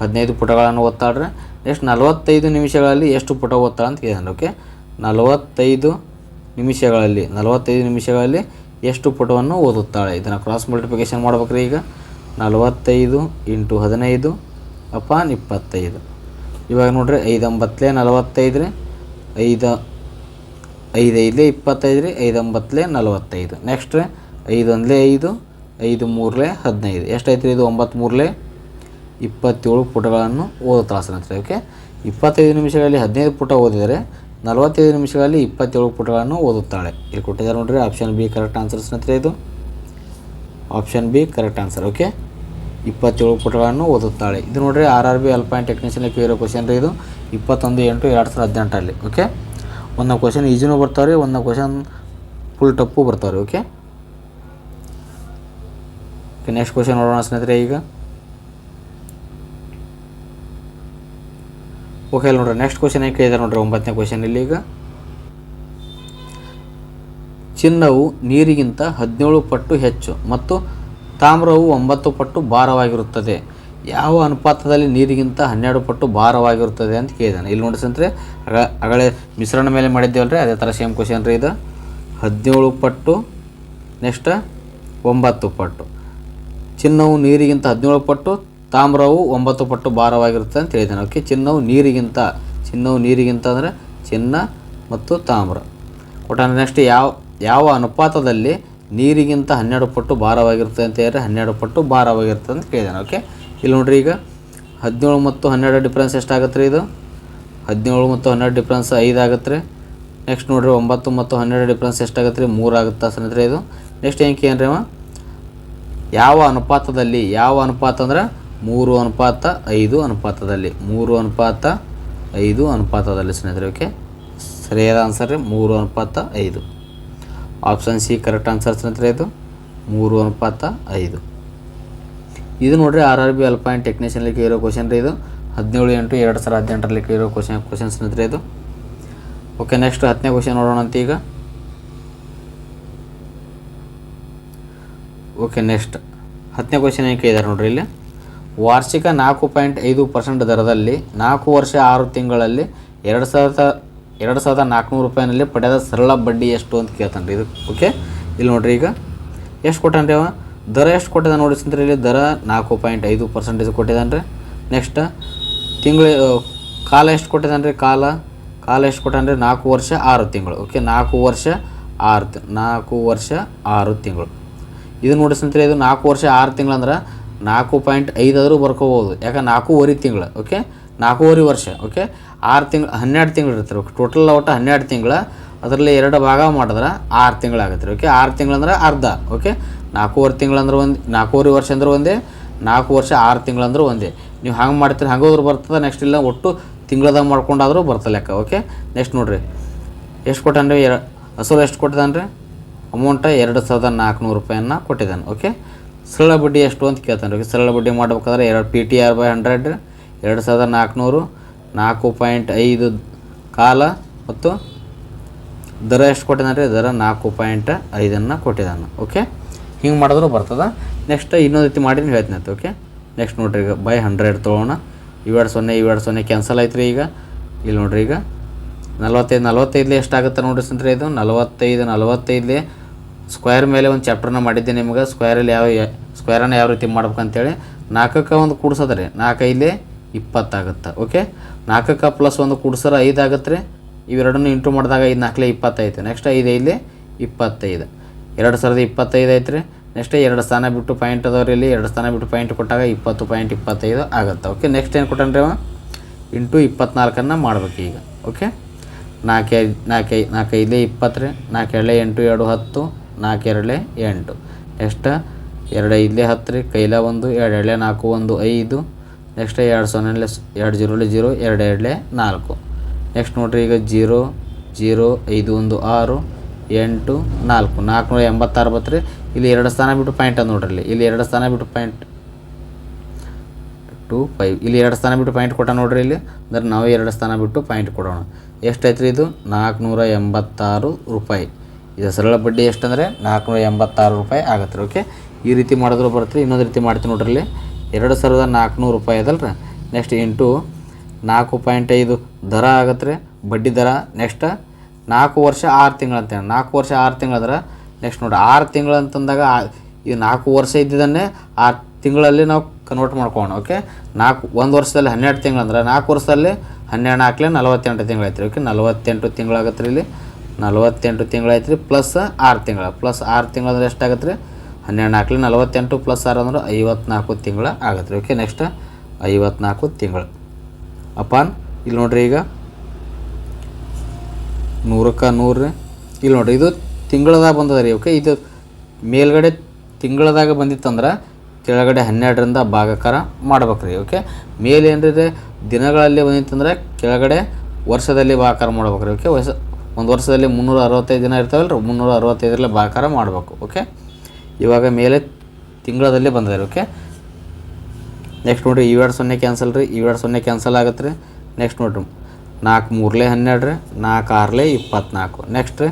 ಹದಿನೈದು ಪುಟಗಳನ್ನು ಓದ್ತಾಳ್ರಿ ನೆಕ್ಸ್ಟ್ ನಲವತ್ತೈದು ನಿಮಿಷಗಳಲ್ಲಿ ಎಷ್ಟು ಪುಟ ಓದ್ತಾಳೆ ಅಂತ ಕೇಳಿದಾನೆ ಓಕೆ ನಲವತ್ತೈದು ನಿಮಿಷಗಳಲ್ಲಿ ನಲವತ್ತೈದು ನಿಮಿಷಗಳಲ್ಲಿ ಎಷ್ಟು ಪುಟವನ್ನು ಓದುತ್ತಾಳೆ? ಇದನ್ನು ಕ್ರಾಸ್ ಮಲ್ಟಿಪ್ಲಿಕೇಶನ್ ಮಾಡ್ಬೇಕ್ರಿ ಈಗ. ನಲವತ್ತೈದು ಇಂಟು ಹದಿನೈದು ಅಪಾನ್ ಇಪ್ಪತ್ತೈದು. ಇವಾಗ ನೋಡ್ರಿ ಐದು ಒಂಬತ್ತಲೇ ನಲವತ್ತೈದು ರೀ, ಐದು ಐದು ಇಪ್ಪತ್ತೈದು ರೀ ಐದು ಒಂಬತ್ತಲೇ ನಲವತ್ತೈದು. ನೆಕ್ಸ್ಟ್ ರೀ ಐದು ಐದು ಐದು ಮೂರಲೇ ಹದಿನೈದು. ಎಷ್ಟೈತೆ ರೀ ಇದು? ಒಂಬತ್ತು ಮೂರಲೇ ಇಪ್ಪತ್ತೇಳು ಪುಟಗಳನ್ನು ಸ್ನೇಹಿತರೆ ಓಕೆ ಇಪ್ಪತ್ತೈದು ನಿಮಿಷಗಳಲ್ಲಿ ಹದಿನೈದು ಪುಟ ಓದಿದರೆ ನಲವತ್ತೈದು ನಿಮಿಷಗಳಲ್ಲಿ ಇಪ್ಪತ್ತೇಳು ಪುಟಗಳನ್ನು ಓದುತ್ತಾಳೆ. ಇಲ್ಲಿ ಕೊಟ್ಟಿದ್ದಾರೆ ನೋಡ್ರಿ ಆಪ್ಷನ್ ಬಿ ಕರೆಕ್ಟ್ ಆನ್ಸರ್ ಸ್ನೇಹಿತರೆ ಇದು. Option B correct answer okay ಇಪ್ಪತ್ತೇಳು ಪುಟಗಳನ್ನು ಓದುತ್ತಾಳೆ. ಇದು ನೋಡ್ರಿ R R B ALP and technician ಕೇಳಿರೋ question ರೀ ಇದು. ಇಪ್ಪತ್ತೊಂದು, ಎಂಟು, ಎರಡು ಸಾವಿರದ ಹದಿನೆಂಟರಲ್ಲಿ ಓಕೆ ಒಂದು ಕ್ವಶನ್ ಈಜಿನೂ ಬರ್ತಾವೆ ರೀ ಒಂದು ಕ್ವಶನ್ ಫುಲ್ ಟಪ್ಪು ಬರ್ತಾವೆ ರೀ ಓಕೆ ಓಕೆ ನೆಕ್ಸ್ಟ್ ಕ್ವಶನ್ ನೋಡೋಣ ಸ್ನೇಹಿತರೆ ಈಗ. ಓಕೆ ಅಲ್ಲಿ ನೋಡ್ರಿ ನೆಕ್ಸ್ಟ್ ಕ್ವಶನ್ ಏನು ಕೇಳಿದಾರೆ ನೋಡ್ರಿ, ಒಂಬತ್ತನೇ ಕ್ವಶನ್ ಇಲ್ಲಿ ಈಗ. ಚಿನ್ನವು ನೀರಿಗಿಂತ ಹದಿನೇಳು ಪಟ್ಟು ಹೆಚ್ಚು ಮತ್ತು ತಾಮ್ರವು ಒಂಬತ್ತು ಪಟ್ಟು ಭಾರವಾಗಿರುತ್ತದೆ. ಯಾವ ಅನುಪಾತದಲ್ಲಿ ನೀರಿಗಿಂತ ಹನ್ನೆರಡು ಪಟ್ಟು ಭಾರವಾಗಿರುತ್ತದೆ ಅಂತ ಕೇಳಿದಾನೆ. ಇಲ್ಲಿ ನೋಡಿ ಸಂತ್ರೆ ಅಗಳೆ ಮಿಶ್ರಣ ಮೇಲೆ ಮಾಡಿದ್ದೇವಲ್ರಿ? ಅದೇ ಥರ ಸೇಮ್ ಕ್ವಶನ್ ರೀ ಇದು. ಹದಿನೇಳು ಪಟ್ಟು ನೆಕ್ಸ್ಟ್ ಒಂಬತ್ತು ಪಟ್ಟು. ಚಿನ್ನವು ನೀರಿಗಿಂತ ಹದಿನೇಳು ಪಟ್ಟು, ತಾಮ್ರವು ಒಂಬತ್ತು ಪಟ್ಟು ಭಾರವಾಗಿರುತ್ತೆ ಅಂತ ಹೇಳಿದ್ದಾನೆ ಓಕೆ, ಚಿನ್ನವು ನೀರಿಗಿಂತ ಚಿನ್ನವು ನೀರಿಗಿಂತ ಅಂದರೆ ಚಿನ್ನ ಮತ್ತು ತಾಮ್ರ. ಕೊಟ್ಟ ನೆಕ್ಸ್ಟ್ ಯಾವ ಯಾವ ಅನುಪಾತದಲ್ಲಿ ನೀರಿಗಿಂತ ಹನ್ನೆರಡು ಪಟ್ಟು ಭಾರವಾಗಿರುತ್ತೆ ಅಂತ ಹೇಳಿದ್ರೆ ಹನ್ನೆರಡು ಪಟ್ಟು ಭಾರವಾಗಿರುತ್ತೆ ಅಂತ ಕೇಳಿದ್ದಾನೆ ಓಕೆ ಇಲ್ಲಿ ನೋಡ್ರಿ ಈಗ ಹದಿನೇಳು ಮತ್ತು ಹನ್ನೆರಡು ಡಿಫ್ರೆನ್ಸ್ ಎಷ್ಟಾಗತ್ತೆ ರೀ ಇದು? ಹದಿನೇಳು ಮತ್ತು ಹನ್ನೆರಡು ಡಿಫ್ರೆನ್ಸ್ ಐದು ಆಗುತ್ತೆ ರೀ. ನೆಕ್ಸ್ಟ್ ನೋಡ್ರಿ ಒಂಬತ್ತು ಮತ್ತು ಹನ್ನೆರಡು ಡಿಫ್ರೆನ್ಸ್ ಎಷ್ಟಾಗತ್ತೆ ರೀ? ಮೂರು ಆಗುತ್ತೆ ಸ್ನೇಹಿತರೆ ಇದು? ನೆಕ್ಸ್ಟ್ ಏನು ರೀ ಅವ? ಯಾವ ಅನುಪಾತದಲ್ಲಿ, ಯಾವ ಅನುಪಾತ ಅಂದ್ರೆ ಮೂರು ಅನುಪಾತ ಐದು ಅನುಪಾತದಲ್ಲಿ, ಮೂರು ಅನುಪಾತ ಐದು ಅನುಪಾತದಲ್ಲಿ ಸ್ನೇಹಿತರೆ ಓಕೆ ಸರಿಯಾದ ಆನ್ಸರ್ ರೀ, ಮೂರು ಅನುಪಾತ ಐದು. ಆಪ್ಷನ್ ಸಿ ಕರೆಕ್ಟ್ ಆನ್ಸರ್ ಸ್ನೇಹಿತರೆ ಇದು. ಮೂರು ಅನುಪಾತ ಐದು. ಇದು ನೋಡ್ರಿ R R B ALP and ಟೆಕ್ನಿಷಿಯನ್ಲಿಕ್ಕೆ ಇರೋ ಕ್ವಶನ್ ರೀ ಇದು. ಹದಿನೇಳು ಎಂಟು ಎರಡು ಸಾವಿರದ ಹದಿನೆಂಟರಲ್ಲಿ ಇರೋ ಕ್ವಶನ್ ಕ್ವಶನ್ ಸ್ನೇಹಿತರೆ ಇದು. ಓಕೆ ನೆಕ್ಸ್ಟ್ ಹತ್ತನೇ ಕ್ವಶನ್ ನೋಡೋಣ ಅಂತ ಈಗ. ಓಕೆ ನೆಕ್ಸ್ಟ್ ಹತ್ತನೇ ಕ್ವಶನ್ ಏನು ಕೇಳಿದ್ದಾರೆ ನೋಡ್ರಿ ಇಲ್ಲಿ. ವಾರ್ಷಿಕ ನಾಲ್ಕು ಪಾಯಿಂಟ್ ಐದು ಪರ್ಸೆಂಟ್ ದರದಲ್ಲಿ ನಾಲ್ಕು ವರ್ಷ ಆರು ತಿಂಗಳಲ್ಲಿ ಎರಡು ಸಾವಿರದ ಎರಡು ಸಾವಿರದ ನಾಲ್ಕುನೂರು ರೂಪಾಯಿನಲ್ಲಿ ಪಡೆದ ಸರಳ ಬಡ್ಡಿ ಎಷ್ಟು ಅಂತ ಕೇಳ್ತಾನೆ ರೀ ಇದು. ಓಕೆ ಇಲ್ಲಿ ನೋಡ್ರಿ ಈಗ. ಎಷ್ಟು ಕೊಟ್ಟಾನ್ರಿ ಅವ? ದರ ಎಷ್ಟು ಕೊಟ್ಟಿದ್ದಾನೆ ನೋಡಿ ಸ್ನೇಹಿತರೆ ಇಲ್ಲಿ? ದರ ನಾಲ್ಕು ಪಾಯಿಂಟ್ ಐದು ಪರ್ಸೆಂಟೇಜ್ ಕೊಟ್ಟಿದ್ದಾನೆ ರೀ ನೆಕ್ಸ್ಟ್ ತಿಂಗಳು ಕಾಲ ಎಷ್ಟು ಕೊಟ್ಟಿದ್ದಾನೆ ರೀ ಕಾಲ ಕಾಲ ಎಷ್ಟು ಕೊಟ್ಟಾನೆ ರೀ ನಾಲ್ಕು ವರ್ಷ, ಆರು ತಿಂಗಳು. ಓಕೆ ನಾಲ್ಕು ವರ್ಷ, ಆರು ನಾಲ್ಕು ವರ್ಷ, ಆರು ತಿಂಗಳು. ಇದು ನೋಡಿ ಸ್ನೇಹಿತರೆ ಇದು ನಾಲ್ಕು ವರ್ಷ, ಆರು ತಿಂಗಳು ಅಂದ್ರೆ ನಾಲ್ಕು ಪಾಯಿಂಟ್ ಐದಾದರೂ ಬರ್ಕೋಬೋದು ಯಾಕೆ? ನಾಲ್ಕೂವರೆ ತಿಂಗಳು. ಓಕೆ ನಾಲ್ಕೂವರೆ ವರ್ಷ ಓಕೆ ಆರು ತಿಂಗಳು, ಹನ್ನೆರಡು ತಿಂಗಳು ಇರ್ತಾರೆ ಓಕೆ ಟೋಟಲ್ ಒಟ್ಟು ಹನ್ನೆರಡು ತಿಂಗಳು, ಅದರಲ್ಲಿ ಎರಡು ಭಾಗ ಮಾಡಿದ್ರೆ ಆರು ತಿಂಗಳಾಗತ್ತೆ ರೀ ಓಕೆ ಆರು ತಿಂಗಳು ಅಂದ್ರೆ ಅರ್ಧ ಓಕೆ ನಾಲ್ಕೂವರೆ ತಿಂಗಳು ಅಂದ್ರೆ ಒಂದು, ನಾಲ್ಕೂವರೆ ವರ್ಷ ಅಂದ್ರೆ ಒಂದೇ, ನಾಲ್ಕು ವರ್ಷ ಆರು ತಿಂಗಳು ಅಂದ್ರೆ ಒಂದೇ. ನೀವು ಹಂಗೆ ಮಾಡ್ತೀರಿ, ಹಂಗೆ ಹೋದ್ರೆ ಬರ್ತದೆ ನೆಕ್ಸ್ಟ್ ಇಲ್ಲ, ಒಟ್ಟು ತಿಂಗಳದಾಗ ಮಾಡ್ಕೊಂಡಾದರೂ ಬರ್ತಾ ಲೆಕ್ಕ ಓಕೆ ನೆಕ್ಸ್ಟ್ ನೋಡಿರಿ, ಎಷ್ಟು ಕೊಟ್ಟಾನ್ರಿ? ಎರ, ಅಸಲು ಎಷ್ಟು ಕೊಟ್ಟಿದ್ದಾನೆ ರೀ ಅಮೌಂಟ ಎರಡು ಸಾವಿರದ ನಾಲ್ಕುನೂರು ರೂಪಾಯಿಯನ್ನು ಕೊಟ್ಟಿದ್ದಾನೆ ಓಕೆ ಸರಳ ಬಡ್ಡಿ ಎಷ್ಟು ಅಂತ ಕೇಳ್ತಾನೆ ರೀ ಸರಳ ಬಡ್ಡಿ ಮಾಡ್ಬೇಕಾದ್ರೆ ಎರಡು P T R by hundred ಎರಡು ಸಾವಿರದ ನಾಲ್ಕುನೂರು, ನಾಲ್ಕು ಪಾಯಿಂಟ್ ಐದು ಕಾಲ ಮತ್ತು ದರ ಎಷ್ಟು ಕೊಟ್ಟಿದ್ದಾನೆ ರೀ? ದರ ನಾಲ್ಕು ಪಾಯಿಂಟ್ ಐದನ್ನು ಕೊಟ್ಟಿದ್ದಾನೆ. ಓಕೆ ಹಿಂಗೆ ಮಾಡಿದ್ರು ಬರ್ತದೆ. ನೆಕ್ಸ್ಟ್ ಇನ್ನೊಂದು ರೀತಿ ಮಾಡಿ ಹೇಳ್ತೀನಿ ಅಂತ ಓಕೆ ನೆಕ್ಸ್ಟ್ ನೋಡ್ರಿ ಈಗ ಬೈ ಹಂಡ್ರೆಡ್ ತೊಗೊಳೋಣ ಇವೆರಡು ಸೊನ್ನೆ ಇವೆರಡು ಸೊನ್ನೆ ಕ್ಯಾನ್ಸಲ್ ಆಯ್ತು ರೀ ಈಗ. ಇಲ್ಲಿ ನೋಡ್ರಿ ಈಗ. ನಲ್ವತ್ತೈದು ಎಷ್ಟು ಆಗುತ್ತೆ ನೋಡಿರಿ ಸಂತ್ರಿ ಇದು? ನಲವತ್ತೈದು, ನಲವತ್ತೈದಲೇ ಸ್ಕ್ವೇರ್ ಮೇಲೆ ಒಂದು ಚಾಪ್ಟರ್ನ ಮಾಡಿದ್ದೆ ನಿಮ್ಗೆ. ಸ್ಕ್ವೇರಲ್ಲಿ ಯಾವ ಸ್ಕ್ವೇರನ್ನು ಯಾವ ರೀತಿ ಮಾಡ್ಬೇಕಂತೇಳಿ ನಾಲ್ಕಕ್ಕೆ ಒಂದು ಕೂಡ್ಸೋದ್ರಿ ನಾಲ್ಕೈದಲೇ ಇಪ್ಪತ್ತಾಗುತ್ತೆ. ಓಕೆ ನಾಲ್ಕಕ್ಕೆ ಪ್ಲಸ್ ಒಂದು ಕೂಡ್ಸರ ಐದು ಆಗುತ್ತೆ ರೀ ಇವೆರಡನ್ನು ಇಂಟು ಮಾಡಿದಾಗ ಐದು ನಾಲ್ಕಲೇ ಇಪ್ಪತ್ತೈತೆ. ನೆಕ್ಸ್ಟ್ ಐದು ಇಲ್ಲಿ ಇಪ್ಪತ್ತೈದು. ಎರಡು ಸಾವಿರದ ಇಪ್ಪತ್ತೈದು ಐತೆ ರೀ ನೆಕ್ಸ್ಟ್ ಎರಡು ಸ್ಥಾನ ಬಿಟ್ಟು ಪಾಯಿಂಟ್ ಅದಾವ್ರಿ ಇಲ್ಲಿ. ಎರಡು ಸ್ಥಾನ ಬಿಟ್ಟು ಪಾಯಿಂಟ್ ಕೊಟ್ಟಾಗ ಇಪ್ಪತ್ತು ಪಾಯಿಂಟ್ ಇಪ್ಪತ್ತೈದು ಆಗುತ್ತೆ. ಓಕೆ ನೆಕ್ಸ್ಟ್ ಏನು ಕೊಟ್ಟನ್ರಿ ಅವ? ಇಂಟು ಇಪ್ಪತ್ನಾಲ್ಕನ್ನು ಮಾಡ್ಬೇಕು ಈಗ. ಓಕೆ ನಾಲ್ಕೈದು ನಾಲ್ಕೈ ನಾಲ್ಕೈದೇ ಇಪ್ಪತ್ತು ರೀ ನಾಲ್ಕೆರಡಲೆ ಎಂಟು, ಎರಡು ಹತ್ತು ನಾಲ್ಕೆರಡಲೆ ಎಂಟು. ನೆಕ್ಸ್ಟ್ ಎರಡು ಐದಲೇ ಹತ್ತು ರೀ ಕೈಲ ಒಂದು ಎರಡು ಎರಡಲೆ ನಾಲ್ಕು, ಒಂದು, ಐದು ನೆಕ್ಸ್ಟ್ ಎರಡು ಸೊನ್ನೆಲೆ ಎರಡು ಜೀರೋಲೆ ಜೀರೋ, ಎರಡು ಎರಡಲೆ ನಾಲ್ಕು. ನೆಕ್ಸ್ಟ್ ನೋಡಿರಿ ಈಗ ಜೀರೋ ಜೀರೋ, ಐದು, ಒಂದು, ಆರು, ಎಂಟು, ನಾಲ್ಕು. ನಾಲ್ಕುನೂರ ಎಂಬತ್ತಾರು ಬತ್ತರಿ. ಇಲ್ಲಿ ಎರಡು ಸ್ಥಾನ ಬಿಟ್ಟು ಪಾಯಿಂಟ್ ಅದು ನೋಡ್ರಿ ಇಲ್ಲಿ. ಎರಡು ಸ್ಥಾನ ಬಿಟ್ಟು ಪಾಯಿಂಟ್ ಟು ಫೈವ್ ಇಲ್ಲಿ ಎರಡು ಸ್ಥಾನ ಬಿಟ್ಟು ಪಾಯಿಂಟ್ ಕೊಟ್ಟ ನೋಡ್ರಿ ಇಲ್ಲಿ. ಅಂದ್ರೆ ನಾವು ಎರಡು ಸ್ಥಾನ ಬಿಟ್ಟು ಪಾಯಿಂಟ್ ಕೊಡೋಣ. ಎಷ್ಟೈತೆ ರೀ ಇದು ನಾಲ್ಕುನೂರ ಎಂಬತ್ತಾರು ರೂಪಾಯಿ. ಇದು ಸರಳ ಬಡ್ಡಿ ಎಷ್ಟಂದರೆ ನಾಲ್ಕುನೂರ ಎಂಬತ್ತಾರು ರೂಪಾಯಿ ಆಗತ್ತೆ ಓಕೆ ಈ ರೀತಿ ಮಾಡಿದ್ರು ಬರುತ್ತೆ ಇನ್ನೊಂದು ರೀತಿ ಮಾಡ್ತೀನಿ ನೋಡ್ರಿ ಇಲ್ಲಿ. ಎರಡು ಸಾವಿರದ ನಾಲ್ಕುನೂರು ರೂಪಾಯಿ ಅದಲ್ರಿ. ನೆಕ್ಸ್ಟ್ ಇಂಟು ನಾಲ್ಕು ಪಾಯಿಂಟ್ ಐದು ದರ ಆಗತ್ತೆ ರೀ ಬಡ್ಡಿ ದರ ನೆಕ್ಸ್ಟ್ ನಾಲ್ಕು ವರ್ಷ ಆರು ತಿಂಗಳು ಅಂತೇಳಿ ನಾಲ್ಕು ವರ್ಷ ಆರು ತಿಂಗಳಂದ್ರೆ ನೆಕ್ಸ್ಟ್ ನೋಡಿ ಆರು ತಿಂಗಳು ಅಂತಂದಾಗ ಈ ನಾಲ್ಕು ವರ್ಷ ಇದ್ದಿದ್ದನ್ನೇ ಆರು ತಿಂಗಳಲ್ಲಿ ನಾವು ಕನ್ವರ್ಟ್ ಮಾಡ್ಕೋಣ ಓಕೆ ನಾಲ್ಕು, ಒಂದು ವರ್ಷದಲ್ಲಿ ಹನ್ನೆರಡು ತಿಂಗಳು ಅಂದ್ರೆ ನಾಲ್ಕು ವರ್ಷದಲ್ಲಿ ಹನ್ನೆರಡು ನಾಲ್ಕಲೇ ನಲವತ್ತೆಂಟು ತಿಂಗಳು ಐತ್ರಿ ಓಕೆ ನಲವತ್ತೆಂಟು ತಿಂಗಳಾಗತ್ತೆ ರೀ ಇಲ್ಲಿ. ನಲವತ್ತೆಂಟು ತಿಂಗಳಾಯ್ತು ರೀ ಪ್ಲಸ್ ಆರು ತಿಂಗಳು. ಪ್ಲಸ್ ಆರು ತಿಂಗಳಂದ್ರೆ ಎಷ್ಟಾಗತ್ತೆ ರೀ ಹನ್ನೆರಡು ನಾಲ್ಕಲಿ ನಲವತ್ತೆಂಟು ಪ್ಲಸ್ ಆರು ಅಂದ್ರೆ ಐವತ್ನಾಲ್ಕು ತಿಂಗಳು ಆಗತ್ತೆ. ರೀ ಓಕೆ ನೆಕ್ಸ್ಟ್ ಐವತ್ನಾಲ್ಕು ತಿಂಗಳು. ಅಪಾನ್ ಇಲ್ಲಿ ನೋಡ್ರಿ ಈಗ. ನೂರಕ್ಕೆ ನೂರು. ರೀ ಇಲ್ಲಿ ನೋಡ್ರಿ, ಇದು ತಿಂಗಳದಾಗ ಬಂದದ ರೀ ಓಕೆ ಇದು ಮೇಲ್ಗಡೆ ತಿಂಗಳದಾಗ ಬಂದಿತ್ತಂದ್ರೆ ಕೆಳಗಡೆ ಹನ್ನೆರಡರಿಂದ ಭಾಗಾಕಾರ ಮಾಡ್ಬೇಕು ರೀ ಓಕೆ ಮೇಲೆ ದಿನಗಳಲ್ಲಿ ಬಂದಿತ್ತಂದ್ರೆ ಕೆಳಗಡೆ ವರ್ಷದಲ್ಲಿ ಭಾಗಾಕಾರ ಮಾಡ್ಬೇಕು ರೀ ಓಕೆ ವಯಸ್ಸು ಒಂದು ವರ್ಷದಲ್ಲಿ ಮುನ್ನೂರ ಅರವತ್ತೈದು ದಿನ ಇರ್ತಾವಲ್ಲ ರೀ ಮುನ್ನೂರ ಅರವತ್ತೈದರಲ್ಲಿ ಭಾಗಾಕಾರ ಮಾಡಬೇಕು ಓಕೆ ಇವಾಗ ಮೇಲೆ ತಿಂಗಳದಲ್ಲೇ ಬಂದಿದೆ ಓಕೆ ನೆಕ್ಸ್ಟ್ ನೋಡಿರಿ ಇವೆರಡು ಸೊನ್ನೆ ಕ್ಯಾನ್ಸಲ್ ರೀ ಇವೆರಡು ಸೊನ್ನೆ ಕ್ಯಾನ್ಸಲ್ ಆಗತ್ತೆ ರೀ. ನೆಕ್ಸ್ಟ್ ನೋಡಿರಿ, ನಾಲ್ಕು ಮೂರಲೇ ಹನ್ನೆರಡು ರೀ, ನಾಲ್ಕು ಆರಲೇ ಇಪ್ಪತ್ನಾಲ್ಕು. ನೆಕ್ಸ್ಟ್ ರೀ,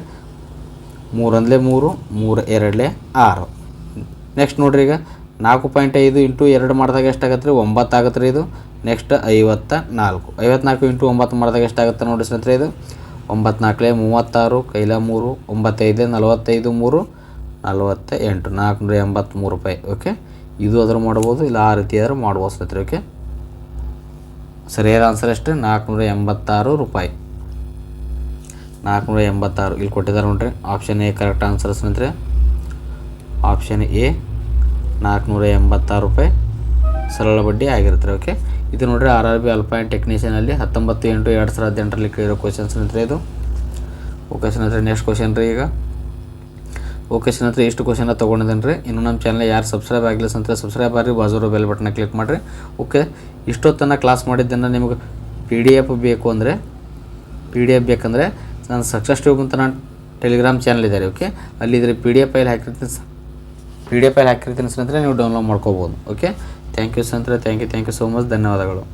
ಮೂರೊಂದಲೇ ಮೂರು ಮೂರು ಎರಡಲೇ ಆರು. ನೆಕ್ಸ್ಟ್ ನೋಡ್ರಿ ಈಗ, ನಾಲ್ಕು ಪಾಯಿಂಟ್ ಐದು ಇಂಟು ಎರಡು ಮಾಡಿದಾಗ ಎಷ್ಟಾಗತ್ತೆ ರೀ, ಒಂಬತ್ತು ರೀ ಇದು. ನೆಕ್ಸ್ಟ್ ಐವತ್ತ ನಾಲ್ಕು. ಐವತ್ನಾಲ್ಕು ಇಂಟು ಒಂಬತ್ತು ಮಾಡಿದಾಗ ಎಷ್ಟಾಗುತ್ತೆ ನೋಡಿರಿ ಸ್ನೇಹಿತರೆ ಇದು. ಒಂಬತ್ನಾಲ್ಕಲೇ ಮೂವತ್ತಾರು, ಕೈಲ ಮೂರು, ಒಂಬತ್ತೈದು, ನಲವತ್ತೈದು, ಮೂರು. ನಲವತ್ತ ಎಂಟು ನಾಲ್ಕುನೂರ ಎಂಬತ್ತ್ಮೂರು ರೂಪಾಯಿ ಓಕೆ ಇದು ಅದ್ರ ಮಾಡ್ಬೋದು, ಇಲ್ಲ ಆ ರೀತಿ ಆದರೂ ಮಾಡ್ಬೋದು ಸ್ನೇಹಿತರೆ ಓಕೆ ಸರಿಯಾದ ಆನ್ಸರ್ ಎಷ್ಟು? ನಾಲ್ಕುನೂರ ಎಂಬತ್ತಾರು ರೂಪಾಯಿ. ನಾಲ್ಕುನೂರ ಎಂಬತ್ತಾರು, ಇಲ್ಲಿ ಕೊಟ್ಟಿದ್ದಾರೆ ನೋಡ್ರಿ. ಆಪ್ಷನ್ ಎ ಕರೆಕ್ಟ್ ಆನ್ಸರ್ ಸ್ನೇಹಿತರೆ. ಆಪ್ಷನ್ ಎ ನಾಲ್ಕುನೂರ ಎಂಬತ್ತಾರು ರೂಪಾಯಿ. ಸರಳ ಬಡ್ಡಿ ಆಗಿರುತ್ತೆ ಓಕೆ ಇದು ನೋಡ್ರಿ R R B ALP and ಟೆಕ್ನಿಷಿಯನಲ್ಲಿ ಹತ್ತೊಂಬತ್ತು ಎಂಟು ಎರಡು ಸಾವಿರದ ಹದಿನೆಂಟರಲ್ಲಿ ಕೇಳಿರೋ ಕ್ವಶನ್ ಸ್ನೇಹಿತರೆ ಇದು. ಓಕೆ ಸ್ನೇಹಿತರೆ ನೆಕ್ಸ್ಟ್ ಕ್ವಶನ್ ರೀ ಈಗ. ಓಕೆ ಸ್ನೇಹಿತರೆ ಎಷ್ಟು ಕ್ವಶನ ತೊಗೊಂಡಿದ್ದೇನೆ ರೀ ಇನ್ನು ನಮ್ಮ ಚಾನಲ್ ಯಾರು ಸಬ್ಸ್ಕ್ರೈಬ್ ಆಗಿಲ್ಲ ಸ್ನೇಹಿತರೆ ಸಬ್ಸ್ಕ್ರೈಬ್ ಆಗಿರಿ ಬಾಜೂರು ಬೆಲ್ ಬಟನ್ ಕ್ಲಿಕ್ ಮಾಡಿರಿ. ಓಕೆ ಇಷ್ಟೊತ್ತನ ಕ್ಲಾಸ್ ಮಾಡಿದ್ದನ್ನು ನಿಮಗೆ ಪಿ ಡಿ ಎಫ್ ಬೇಕು ಅಂದರೆ ಪಿ ಡಿ ಎಫ್ ಬೇಕಂದರೆ ನಾನು ಸಕ್ಸಸ್ ಟ್ಯೂಬ್ ಅಂತ ನಾನು ಟೆಲಿಗ್ರಾಮ್ ಚಾನಲ್ ಇದ್ದಾರೆ ಓಕೆ ಅಲ್ಲಿ ಇದ್ರೆ ಪಿ ಡಿ ಎಫ್ ಫೈಲ್ ಹಾಕಿರ್ತೀನಿ ಪಿ ಡಿ ಎಫ್ ಫೈಲ್ ಹಾಕಿರ್ತೀನಿ ಸ್ನೇಹಿತರೆ, ನೀವು ಡೌನ್ಲೋಡ್ ಮಾಡ್ಕೋಬೋದು ಓಕೆ ಥ್ಯಾಂಕ್ ಯು ಸ್ನೇಹಿತರೆ thank you thank you so much ಧನ್ಯವಾದಗಳು.